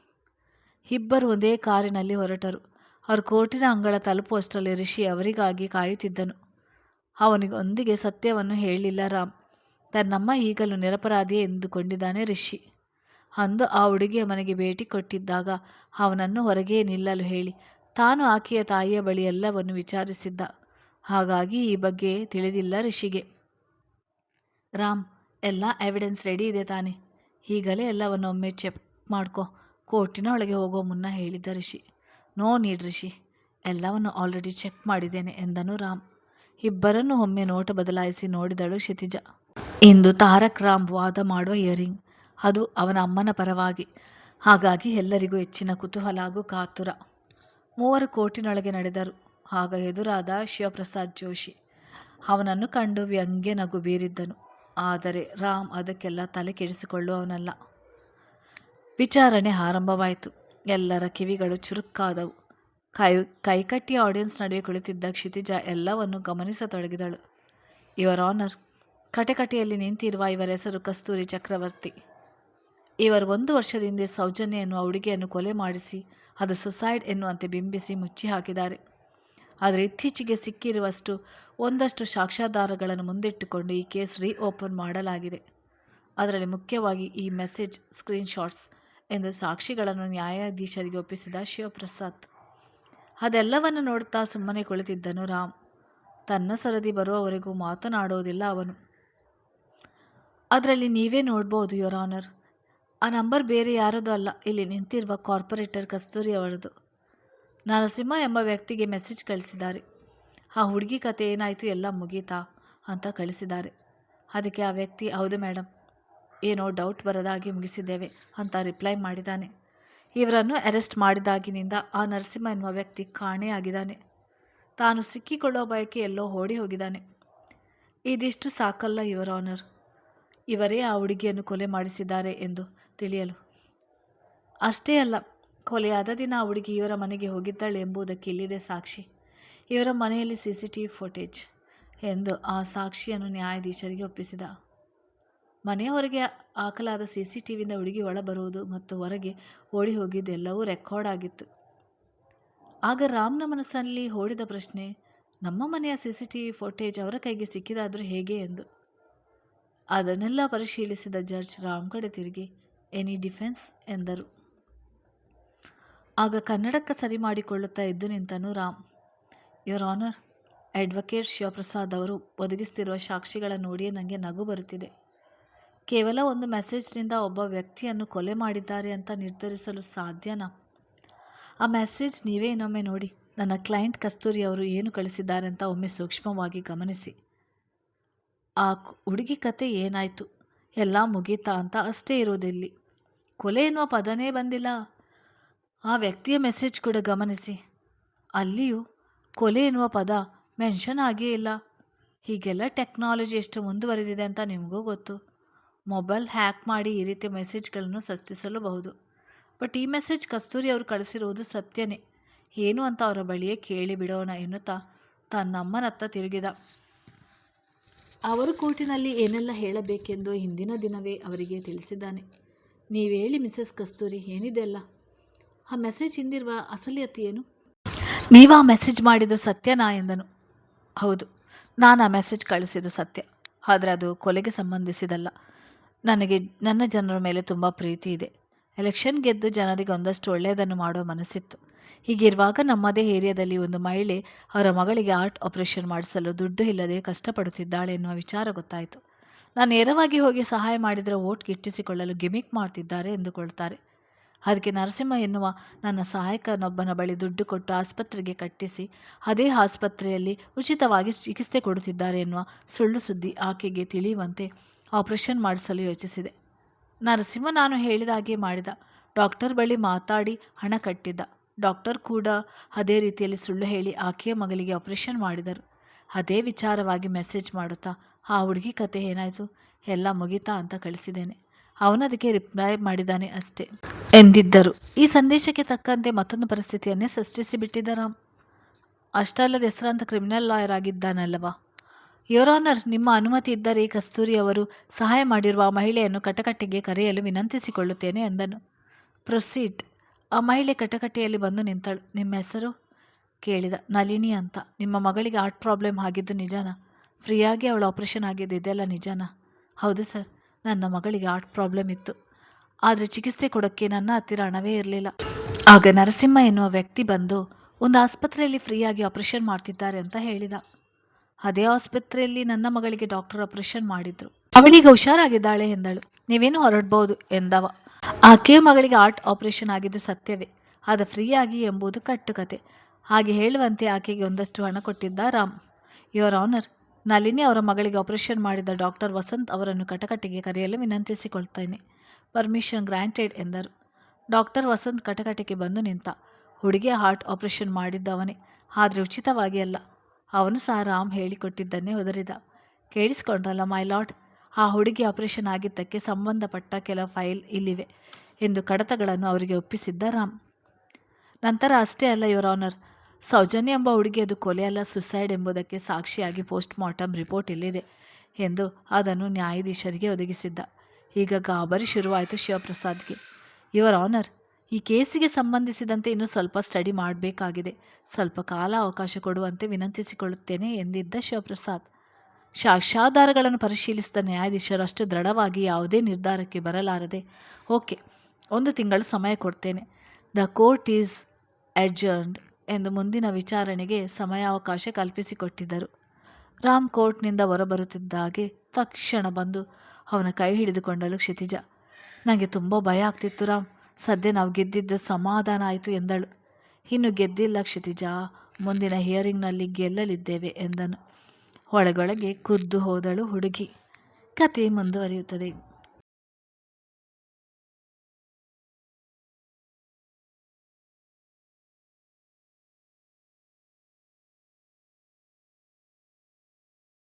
ಇಬ್ಬರು ಒಂದೇ ಕಾರಿನಲ್ಲಿ ಹೊರಟರು. ಅವರು ಕೋರ್ಟಿನ ಅಂಗಳ ತಲುಪುವಷ್ಟರಲ್ಲಿ ಋಷಿ ಅವರಿಗಾಗಿ ಕಾಯುತ್ತಿದ್ದನು. ಅವನಿಗೊಂದಿಗೆ ಸತ್ಯವನ್ನು ಹೇಳಿಲ್ಲ ರಾಮ್. ತನ್ನಮ್ಮ ಈಗಲೂ ನಿರಪರಾಧಿ ಎಂದುಕೊಂಡಿದ್ದಾನೆ ರಿಷಿ. ಅಂದು ಆ ಹುಡುಗಿಯ ಮನೆಗೆ ಭೇಟಿ ಕೊಟ್ಟಿದ್ದಾಗ ಅವನನ್ನು ಹೊರಗೆ ನಿಲ್ಲಲು ಹೇಳಿ. ತಾನು ಆಕೆಯ ತಾಯಿಯ ಬಳಿ ಎಲ್ಲವನ್ನು ವಿಚಾರಿಸಿದ್ದ. ಹಾಗಾಗಿ ಈ ಬಗ್ಗೆ ತಿಳಿದಿಲ್ಲ ರಿಷಿಗೆ. ರಾಮ್, ಎಲ್ಲ ಎವಿಡೆನ್ಸ್ ರೆಡಿ ಇದೆ ತಾನೆ. ಈಗಲೇ ಎಲ್ಲವನ್ನು ಒಮ್ಮೆ ಚೆಕ್ ಮಾಡ್ಕೊ. ಕೋರ್ಟಿನ ಒಳಗೆ ಹೋಗೋ ಮುನ್ನ ಹೇಳಿದ್ದ ರಿಷಿ. No need Rishi. ಎಲ್ಲವನ್ನು ಆಲ್ರೆಡಿ ಚೆಕ್ ಮಾಡಿದ್ದೇನೆ ಎಂದನು ರಾಮ್. ಇಬ್ಬರನ್ನು ಒಮ್ಮೆ ನೋಟ ಬದಲಾಯಿಸಿ ನೋಡಿದಳು ಕ್ಷಿತಿಜ. ಇಂದು ತಾರಕ್ ರಾಮ್ ವಾದ ಮಾಡುವ ಇಯರಿಂಗ್. ಅದು ಅವನ ಅಮ್ಮನ ಪರವಾಗಿ. ಹಾಗಾಗಿ ಎಲ್ಲರಿಗೂ ಹೆಚ್ಚಿನ ಕುತೂಹಲ ಹಾಗೂ ಕಾತುರ. ಮೂವರು ಕೋಟಿನೊಳಗೆ ನಡೆದರು. ಆಗ ಎದುರಾದ ಶಿವಪ್ರಸಾದ್ ಜೋಶಿ. ಅವನನ್ನು ಕಂಡು ವ್ಯಂಗ್ಯ ನಗು ಬೀರಿದ್ದನು. ಆದರೆ ರಾಮ್ ಅದಕ್ಕೆಲ್ಲ ತಲೆ ಕೆಡಿಸಿಕೊಳ್ಳುವವನಲ್ಲ. ವಿಚಾರಣೆ ಆರಂಭವಾಯಿತು. ಎಲ್ಲರ ಕಿವಿಗಳು ಚುರುಕಾದವು. ಕೈ ಕೈಕಟ್ಟಿ ಆಡಿಯನ್ಸ್ ನಡುವೆ ಕುಳಿತಿದ್ದ ಕ್ಷಿತಿಜ ಎಲ್ಲವನ್ನು ಗಮನಿಸತೊಡಗಿದಳು. ಯುವರ್ ಆನರ್ ಕಟಕಟೆಯಲ್ಲಿ ನಿಂತಿರುವ ಇವರ ಹೆಸರು ಕಸ್ತೂರಿ ಚಕ್ರವರ್ತಿ. ಇವರು ಒಂದು ವರ್ಷದಿಂದ ಸೌಜನ್ಯ ಎನ್ನುವ ಹುಡುಗಿಯನ್ನು ಕೊಲೆ ಮಾಡಿಸಿ, ಅದು ಸುಸೈಡ್ ಎನ್ನುವಂತೆ ಬಿಂಬಿಸಿ ಮುಚ್ಚಿ ಹಾಕಿದ್ದಾರೆ. ಆದರೆ ಇತ್ತೀಚೆಗೆ ಸಿಕ್ಕಿರುವಷ್ಟು, ಒಂದಷ್ಟು ಸಾಕ್ಷ್ಯಾಧಾರಗಳನ್ನು ಮುಂದಿಟ್ಟುಕೊಂಡು ಈ ಕೇಸ್ ರೀ ಓಪನ್ ಮಾಡಲಾಗಿದೆ. ಅದರಲ್ಲಿ ಮುಖ್ಯವಾಗಿ ಈ ಮೆಸೇಜ್, ಸ್ಕ್ರೀನ್ಶಾಟ್ಸ್ ಎಂದು ಸಾಕ್ಷಿಗಳನ್ನು ನ್ಯಾಯಾಧೀಶರಿಗೆ ಒಪ್ಪಿಸಿದ ಶಿವಪ್ರಸಾದ್. ಅದೆಲ್ಲವನ್ನು ನೋಡುತ್ತಾ ಸುಮ್ಮನೆ ಕುಳಿತಿದ್ದನು ರಾಮ್. ತನ್ನ ಸರದಿ ಬರುವವರೆಗೂ ಮಾತನಾಡುವುದಿಲ್ಲ ಅವನು. ಅದರಲ್ಲಿ ನೀವೇ ನೋಡ್ಬೋದು ಯುವರ್ ಆನರ್ ಆ ನಂಬರ್ ಬೇರೆ ಯಾರದೂ ಅಲ್ಲ. ಇಲ್ಲಿ ನಿಂತಿರುವ ಕಾರ್ಪೊರೇಟರ್ ಕಸ್ತೂರಿ ಅವರದು. ನರಸಿಂಹ ಎಂಬ ವ್ಯಕ್ತಿಗೆ ಮೆಸೇಜ್ ಕಳಿಸಿದ್ದಾರೆ. ಆ ಹುಡುಗಿ ಕತೆ ಏನಾಯಿತು ಎಲ್ಲ ಮುಗೀತಾ ಅಂತ ಕಳಿಸಿದ್ದಾರೆ. ಅದಕ್ಕೆ ಆ ವ್ಯಕ್ತಿ, ಹೌದು ಮೇಡಮ್ ಏನೋ ಡೌಟ್ ಬರೋದಾಗಿ ಮುಗಿಸಿದ್ದೇವೆ ಅಂತ ರಿಪ್ಲೈ ಮಾಡಿದ್ದಾನೆ. ಇವರನ್ನು ಅರೆಸ್ಟ್ ಮಾಡಿದಾಗಿನಿಂದ ಆ ನರಸಿಂಹ ಎನ್ನುವ ವ್ಯಕ್ತಿ ಕಾಣೆಯಾಗಿದ್ದಾನೆ ತಾನು ಸಿಕ್ಕಿಕೊಳ್ಳೋ ಬಯಕೆ ಎಲ್ಲೋ ಓಡಿ ಹೋಗಿದ್ದಾನೆ. ಇದಿಷ್ಟು ಸಾಕಲ್ಲ ಯುವರ್ ಆನರ್ ಇವರೇ ಆ ಹುಡುಗಿಯನ್ನು ಕೊಲೆ ಮಾಡಿಸಿದ್ದಾರೆ ಎಂದು ತಿಳಿಯಲು. ಅಷ್ಟೇ ಅಲ್ಲ, ಕೊಲೆಯಾದ ದಿನ ಆ ಹುಡುಗಿ ಇವರ ಮನೆಗೆ ಹೋಗಿದ್ದಾಳೆ ಎಂಬುದಕ್ಕೆ ಇಲ್ಲಿದೆ ಸಾಕ್ಷಿ. ಇವರ ಮನೆಯಲ್ಲಿ C C T V footage ಎಂದು ಆ ಸಾಕ್ಷಿಯನ್ನು ನ್ಯಾಯಾಧೀಶರಿಗೆ ಒಪ್ಪಿಸಿದ. ಮನೆಯವರೆಗೆ ಹಾಕಲಾದ ಸಿ ಸಿ ಟಿ ವಿಯಿಂದ ಹುಡುಗಿ ಒಳಬರುವುದು ಮತ್ತು ಹೊರಗೆ ಓಡಿ ಹೋಗಿದ್ದೆಲ್ಲವೂ ರೆಕಾರ್ಡ್ ಆಗಿತ್ತು. ಆಗ ರಾಮ್ನ ಮನಸ್ಸಲ್ಲಿ ಓಡಿದ ಪ್ರಶ್ನೆ, ನಮ್ಮ ಮನೆಯ C C T V footage ಅವರ ಕೈಗೆ ಸಿಕ್ಕಿದಾದರೂ ಹೇಗೆ ಎಂದು. ಅದನ್ನೆಲ್ಲ ಪರಿಶೀಲಿಸಿದ ಜಡ್ಜ್ ರಾಮ್ ಕಡೆ ತಿರುಗಿ, ಎನಿ ಡಿಫೆನ್ಸ್? ಎಂದರು. ಆಗ ಕನ್ನಡಕ್ಕೆ ಸರಿ ಮಾಡಿಕೊಳ್ಳುತ್ತಾ ಎದ್ದು ನಿಂತನು Ram. Your honour advocate Shivaprasad ಅವರು ಒದಗಿಸ್ತಿರುವ ಸಾಕ್ಷಿಗಳ ನೋಡಿಯೇ ನನಗೆ ನಗು ಬರುತ್ತಿದೆ. ಕೇವಲ ಒಂದು ಮೆಸೇಜ್ನಿಂದ ಒಬ್ಬ ವ್ಯಕ್ತಿಯನ್ನು ಕೊಲೆ ಮಾಡಿದ್ದಾರೆ ಅಂತ ನಿರ್ಧರಿಸಲು ಸಾಧ್ಯನಾ? ಆ ಮೆಸೇಜ್ ನೀವೇ ಇನ್ನೊಮ್ಮೆ ನೋಡಿ. ನನ್ನ ಕ್ಲೈಂಟ್ ಕಸ್ತೂರಿ ಅವರು ಏನು ಕಳಿಸಿದ್ದಾರೆ ಅಂತ ಒಮ್ಮೆ ಸೂಕ್ಷ್ಮವಾಗಿ ಗಮನಿಸಿ. ಆ ಹುಡುಗಿ ಕತೆ ಏನಾಯಿತು? ಎಲ್ಲ ಮುಗೀತಾ ಅಂತ ಅಷ್ಟೇ ಇರೋದಿಲ್ಲಿ. ಕೊಲೆ ಎನ್ನುವ ಪದನೇ ಬಂದಿಲ್ಲ. ಆ ವ್ಯಕ್ತಿಯ ಮೆಸೇಜ್ ಕೂಡ ಗಮನಿಸಿ. ಅಲ್ಲಿಯೂ ಕೊಲೆ ಎನ್ನುವ ಪದ ಮೆನ್ಷನ್ ಆಗೇ ಇಲ್ಲ. ಹೀಗೆಲ್ಲ ಟೆಕ್ನಾಲಜಿ ಎಷ್ಟು ಮುಂದುವರೆದಿದೆ ಅಂತ ನಿಮಗೂ ಗೊತ್ತು. ಮೊಬೈಲ್ ಹ್ಯಾಕ್ ಮಾಡಿ ಈ ರೀತಿಯ ಮೆಸೇಜ್ಗಳನ್ನು ಸೃಷ್ಟಿಸಲೂಬಹುದು ಬಟ್ ಈ ಮೆಸೇಜ್ ಕಸ್ತೂರಿ ಅವರು ಕಳಿಸಿರುವುದು ಸತ್ಯನೇ. ಏನು ಅಂತ ಅವರ ಬಳಿಯೇ ಕೇಳಿ ಬಿಡೋಣ ಎನ್ನುತ್ತಾ ತನ್ನಮ್ಮನತ್ತ ತಿರುಗಿದ. ಅವರು ಕೋರ್ಟಿನಲ್ಲಿ ಏನೆಲ್ಲ ಹೇಳಬೇಕೆಂದು ಹಿಂದಿನ ದಿನವೇ ಅವರಿಗೆ ತಿಳಿಸಿದ್ದಾನೆ. ನೀವು ಹೇಳಿ ಮಿಸಸ್ ಕಸ್ತೂರಿ ಏನಿದೆಯಲ್ಲ ಆ ಮೆಸೇಜ್ ಹಿಂದಿರುವ ಅಸಲಿಯತಿ ಏನು? ನೀವು ಆ ಮೆಸೇಜ್ ಮಾಡಿದ್ದು ಸತ್ಯನಾ ಎಂದನು. ಹೌದು, ನಾನು ಆ ಮೆಸೇಜ್ ಕಳಿಸಿದ್ದು ಸತ್ಯ. ಆದರೆ ಅದು ಕೊಲೆಗೆ ಸಂಬಂಧಿಸಿದಲ್ಲ. ನನಗೆ, ನನ್ನ ಜನರ ಮೇಲೆ ತುಂಬ ಪ್ರೀತಿ ಇದೆ. ಎಲೆಕ್ಷನ್ ಗೆದ್ದು ಜನರಿಗೆ ಒಂದಷ್ಟು ಒಳ್ಳೆಯದನ್ನು ಮಾಡೋ ಮನಸ್ಸಿತ್ತು. ಹೀಗಿರುವಾಗ ನಮ್ಮದೇ ಏರಿಯಾದಲ್ಲಿ ಒಂದು ಮಹಿಳೆ ಅವರ ಮಗಳಿಗೆ ಆರ್ಟ್ ಆಪರೇಷನ್ ಮಾಡಿಸಲು ದುಡ್ಡು ಇಲ್ಲದೆ ಕಷ್ಟಪಡುತ್ತಿದ್ದಾಳೆ ಎನ್ನುವ ವಿಚಾರ ಗೊತ್ತಾಯಿತು. ನಾನು ನೇರವಾಗಿ ಹೋಗಿ ಸಹಾಯ ಮಾಡಿದರೆ ಓಟ್ ಗಿಟ್ಟಿಸಿಕೊಳ್ಳಲು ಗಿಮಿಕ್ ಮಾಡ್ತಿದ್ದಾರೆ ಎಂದುಕೊಳ್ತಾರೆ. ಅದಕ್ಕೆ ನರಸಿಂಹ ಎನ್ನುವ ನನ್ನ ಸಹಾಯಕನೊಬ್ಬನ ಬಳಿ ದುಡ್ಡು ಕೊಟ್ಟು ಆಸ್ಪತ್ರೆಗೆ ಕಟ್ಟಿಸಿ, ಅದೇ ಆಸ್ಪತ್ರೆಯಲ್ಲಿ ಉಚಿತವಾಗಿ ಚಿಕಿತ್ಸೆ ಕೊಡುತ್ತಿದ್ದಾರೆ ಎನ್ನುವ ಸುಳ್ಳು ಸುದ್ದಿ ಆಕೆಗೆ ತಿಳಿಯುವಂತೆ ಆಪರೇಷನ್ ಮಾಡಿಸಲು ಯೋಚಿಸಿದೆ. ನರಸಿಂಹ ನಾನು ಹೇಳಿದ ಹಾಗೆ ಮಾಡಿದ. ಡಾಕ್ಟರ್ ಬಳಿ ಮಾತಾಡಿ ಹಣ ಕಟ್ಟಿದ್ದ. ಡಾಕ್ಟರ್ ಕೂಡ ಅದೇ ರೀತಿಯಲ್ಲಿ ಸುಳ್ಳು ಹೇಳಿ ಆಕೆಯ ಮಗಳಿಗೆ ಆಪರೇಷನ್ ಮಾಡಿದರು. ಅದೇ ವಿಚಾರವಾಗಿ ಮೆಸೇಜ್ ಮಾಡುತ್ತಾ, ಆ ಹುಡುಗಿ ಕತೆ ಏನಾಯಿತು? ಎಲ್ಲ ಮುಗಿತಾ ಅಂತ ಕಳಿಸಿದ್ದೇನೆ. ಅವನದಕ್ಕೆ ರಿಪ್ಲೈ ಮಾಡಿದ್ದಾನೆ ಅಷ್ಟೇ ಎಂದಿದ್ದರು. ಈ ಸಂದೇಶಕ್ಕೆ ತಕ್ಕಂತೆ ಮತ್ತೊಂದು ಪರಿಸ್ಥಿತಿಯನ್ನೇ ಸೃಷ್ಟಿಸಿ ಬಿಟ್ಟಿದ್ದ ರಾಮ್. ಅಷ್ಟಲ್ಲದೆ ಹೆಸರಾಂತ ಕ್ರಿಮಿನಲ್ ಲಾಯರ್ ಆಗಿದ್ದಾನಲ್ಲವಾ? ಯುವರ್ ಆನರ್, ನಿಮ್ಮ ಅನುಮತಿ ಇದ್ದರೆ ಕಸ್ತೂರಿ ಅವರು ಸಹಾಯ ಮಾಡಿರುವ ಮಹಿಳೆಯನ್ನು ಕಟಕಟೆಗೆ ಕರೆಯಲು ವಿನಂತಿಸಿಕೊಳ್ಳುತ್ತೇನೆ ಎಂದನು. ಪ್ರೊಸೀಡ್. ಆ ಮಹಿಳೆ ಕಟಕಟೆಯಲ್ಲಿ ಬಂದು ನಿಂತಳು. ನಿಮ್ಮ ಹೆಸರು? ಕೇಳಿದ. ನಲಿನಿ ಅಂತ. ನಿಮ್ಮ ಮಗಳಿಗೆ ಹಾರ್ಟ್ ಪ್ರಾಬ್ಲಮ್ ಆಗಿದ್ದು ನಿಜಾನ? ಫ್ರೀಯಾಗಿ ಅವಳು ಆಪರೇಷನ್ ಆಗಿದ್ದು ಇದೆಲ್ಲ ನಿಜಾನ? ಹೌದು ಸರ್. ನನ್ನ ಮಗಳಿಗೆ ಹಾರ್ಟ್ ಪ್ರಾಬ್ಲಮ್ ಇತ್ತು. ಆದರೆ ಚಿಕಿತ್ಸೆ ಕೊಡೋಕ್ಕೆ ನನ್ನ ಹತ್ತಿರ ಹಣವೇ ಇರಲಿಲ್ಲ. ಆಗ ನರಸಿಂಹ ಎನ್ನುವ ವ್ಯಕ್ತಿ ಬಂದು, ಒಂದು ಆಸ್ಪತ್ರೆಯಲ್ಲಿ ಫ್ರೀಯಾಗಿ ಆಪರೇಷನ್ ಮಾಡ್ತಿದ್ದಾರೆ ಅಂತ ಹೇಳಿದ. ಅದೇ ಆಸ್ಪತ್ರೆಯಲ್ಲಿ ನನ್ನ ಮಗಳಿಗೆ ಡಾಕ್ಟರ್ ಆಪರೇಷನ್ ಮಾಡಿದ್ರು. ಅವಳಿಗೆ ಹುಷಾರಾಗಿದ್ದಾಳೆ ಎಂದಳು. ನೀವೇನು ಹೊರಡ್ಬೋದು? ಎಂದವ. ಆಕೆಯ ಮಗಳಿಗೆ ಹಾರ್ಟ್ ಆಪರೇಷನ್ ಆಗಿದ್ದು ಸತ್ಯವೇ. ಅದು ಫ್ರೀಯಾಗಿ ಎಂಬುದು ಕಟ್ಟುಕತೆ. ಹಾಗೆ ಹೇಳುವಂತೆ ಆಕೆಗೆ ಒಂದಷ್ಟು ಹಣ ಕೊಟ್ಟಿದ್ದ ರಾಮ್. ಯುವರ್ ಆನರ್ ನಳಿನಿ ಅವರ ಮಗಳಿಗೆ ಆಪರೇಷನ್ ಮಾಡಿದ ಡಾಕ್ಟರ್ ವಸಂತ್ ಅವರನ್ನು ಕಟಕಟಿಗೆ ಕರೆಯಲು ವಿನಂತಿಸಿಕೊಳ್ತೇನೆ. ಪರ್ಮಿಷನ್ ಗ್ರಾಂಟೆಡ್ ಎಂದರು. ಡಾಕ್ಟರ್ ವಸಂತ್ ಕಟಕಟೆಗೆ ಬಂದು ನಿಂತ, ಹುಡುಗಿಯ ಹಾರ್ಟ್ ಆಪರೇಷನ್ ಮಾಡಿದ್ದವನೇ. ಆದರೆ ಉಚಿತವಾಗಿ ಅಲ್ಲ. ಅವನು ಸಹ ರಾಮ್ ಹೇಳಿಕೊಟ್ಟಿದ್ದನ್ನೇ ಒದರಿದ ಕೇಳಿಸ್ಕೊಂಡ್ರಲ್ಲ ಮೈ ಲಾರ್ಡ್ ಆ ಹುಡುಗಿ ಆಪರೇಷನ್ ಆಗಿದ್ದಕ್ಕೆ ಸಂಬಂಧಪಟ್ಟ ಕೆಲ ಫೈಲ್ ಇಲ್ಲಿವೆ ಎಂದು ಕಡತಗಳನ್ನು ಅವರಿಗೆ ಒಪ್ಪಿಸಿದ್ದ ರಾಮ್. ನಂತರ ಅಷ್ಟೇ ಅಲ್ಲ ಯುವರ್ ಆನರ್ ಸೌಜನ್ಯ ಎಂಬ ಹುಡುಗಿ ಅದು ಕೊಲೆ ಅಲ್ಲ ಸುಸೈಡ್ ಎಂಬುದಕ್ಕೆ ಸಾಕ್ಷಿಯಾಗಿ ಪೋಸ್ಟ್ ಮಾರ್ಟಮ್ ರಿಪೋರ್ಟ್ ಇಲ್ಲಿದೆ ಎಂದು ಅದನ್ನು ನ್ಯಾಯಾಧೀಶರಿಗೆ ಒದಗಿಸಿದ್ದ. ಈಗ ಗಾಬರಿ ಶುರುವಾಯಿತು ಶಿವಪ್ರಸಾದ್ಗೆ. ಯುವರ್ ಆನರ್ ಈ ಕೇಸಿಗೆ ಸಂಬಂಧಿಸಿದಂತೆ ಇನ್ನೂ ಸ್ವಲ್ಪ ಸ್ಟಡಿ ಮಾಡಬೇಕಾಗಿದೆ. ಸ್ವಲ್ಪ ಕಾಲ ಅವಕಾಶ ಕೊಡುವಂತೆ ವಿನಂತಿಸಿಕೊಳ್ಳುತ್ತೇನೆ ಎಂದಿದ್ದ ಶಿವಪ್ರಸಾದ್. ಸಾಕ್ಷ್ಯಾಧಾರಗಳನ್ನು ಪರಿಶೀಲಿಸಿದ ನ್ಯಾಯಾಧೀಶರು ಅಷ್ಟು ದೃಢವಾಗಿ ಯಾವುದೇ ನಿರ್ಧಾರಕ್ಕೆ ಬರಲಾರದೆ, ಓಕೆ, ಒಂದು ತಿಂಗಳು ಸಮಯ ಕೊಡ್ತೇನೆ. ದ ಕೋರ್ಟ್ ಈಸ್ ಅಡ್ಜರ್ಡ್ ಎಂದು ಮುಂದಿನ ವಿಚಾರಣೆಗೆ ಸಮಯಾವಕಾಶ ಕಲ್ಪಿಸಿಕೊಟ್ಟಿದ್ದರು. ರಾಮ್ ಕೋರ್ಟ್ನಿಂದ ಹೊರಬರುತ್ತಿದ್ದ ಹಾಗೆ ತಕ್ಷಣ ಬಂದು ಅವನ ಕೈ ಹಿಡಿದುಕೊಂಡಳು ಕ್ಷಿತಿಜ. ನನಗೆ ತುಂಬ ಭಯ ಆಗ್ತಿತ್ತು ರಾಮ್. ಸದ್ಯ ನಾವು ಗೆದ್ದಿದ್ದು ಸಮಾಧಾನ ಆಯಿತು ಎಂದಳು. ಇನ್ನು ಗೆದ್ದಿಲ್ಲ ಕ್ಷಿತಿಜ. ಮುಂದಿನ ಹಿಯರಿಂಗ್ನಲ್ಲಿ ಗೆಲ್ಲಲಿದ್ದೇವೆ ಎಂದನು. ಒಳಗೊಳಗೆ ಕುದ್ದು ಹೋದಳು ಹುಡುಗಿ. ಕತೆ ಮುಂದುವರಿಯುತ್ತದೆ.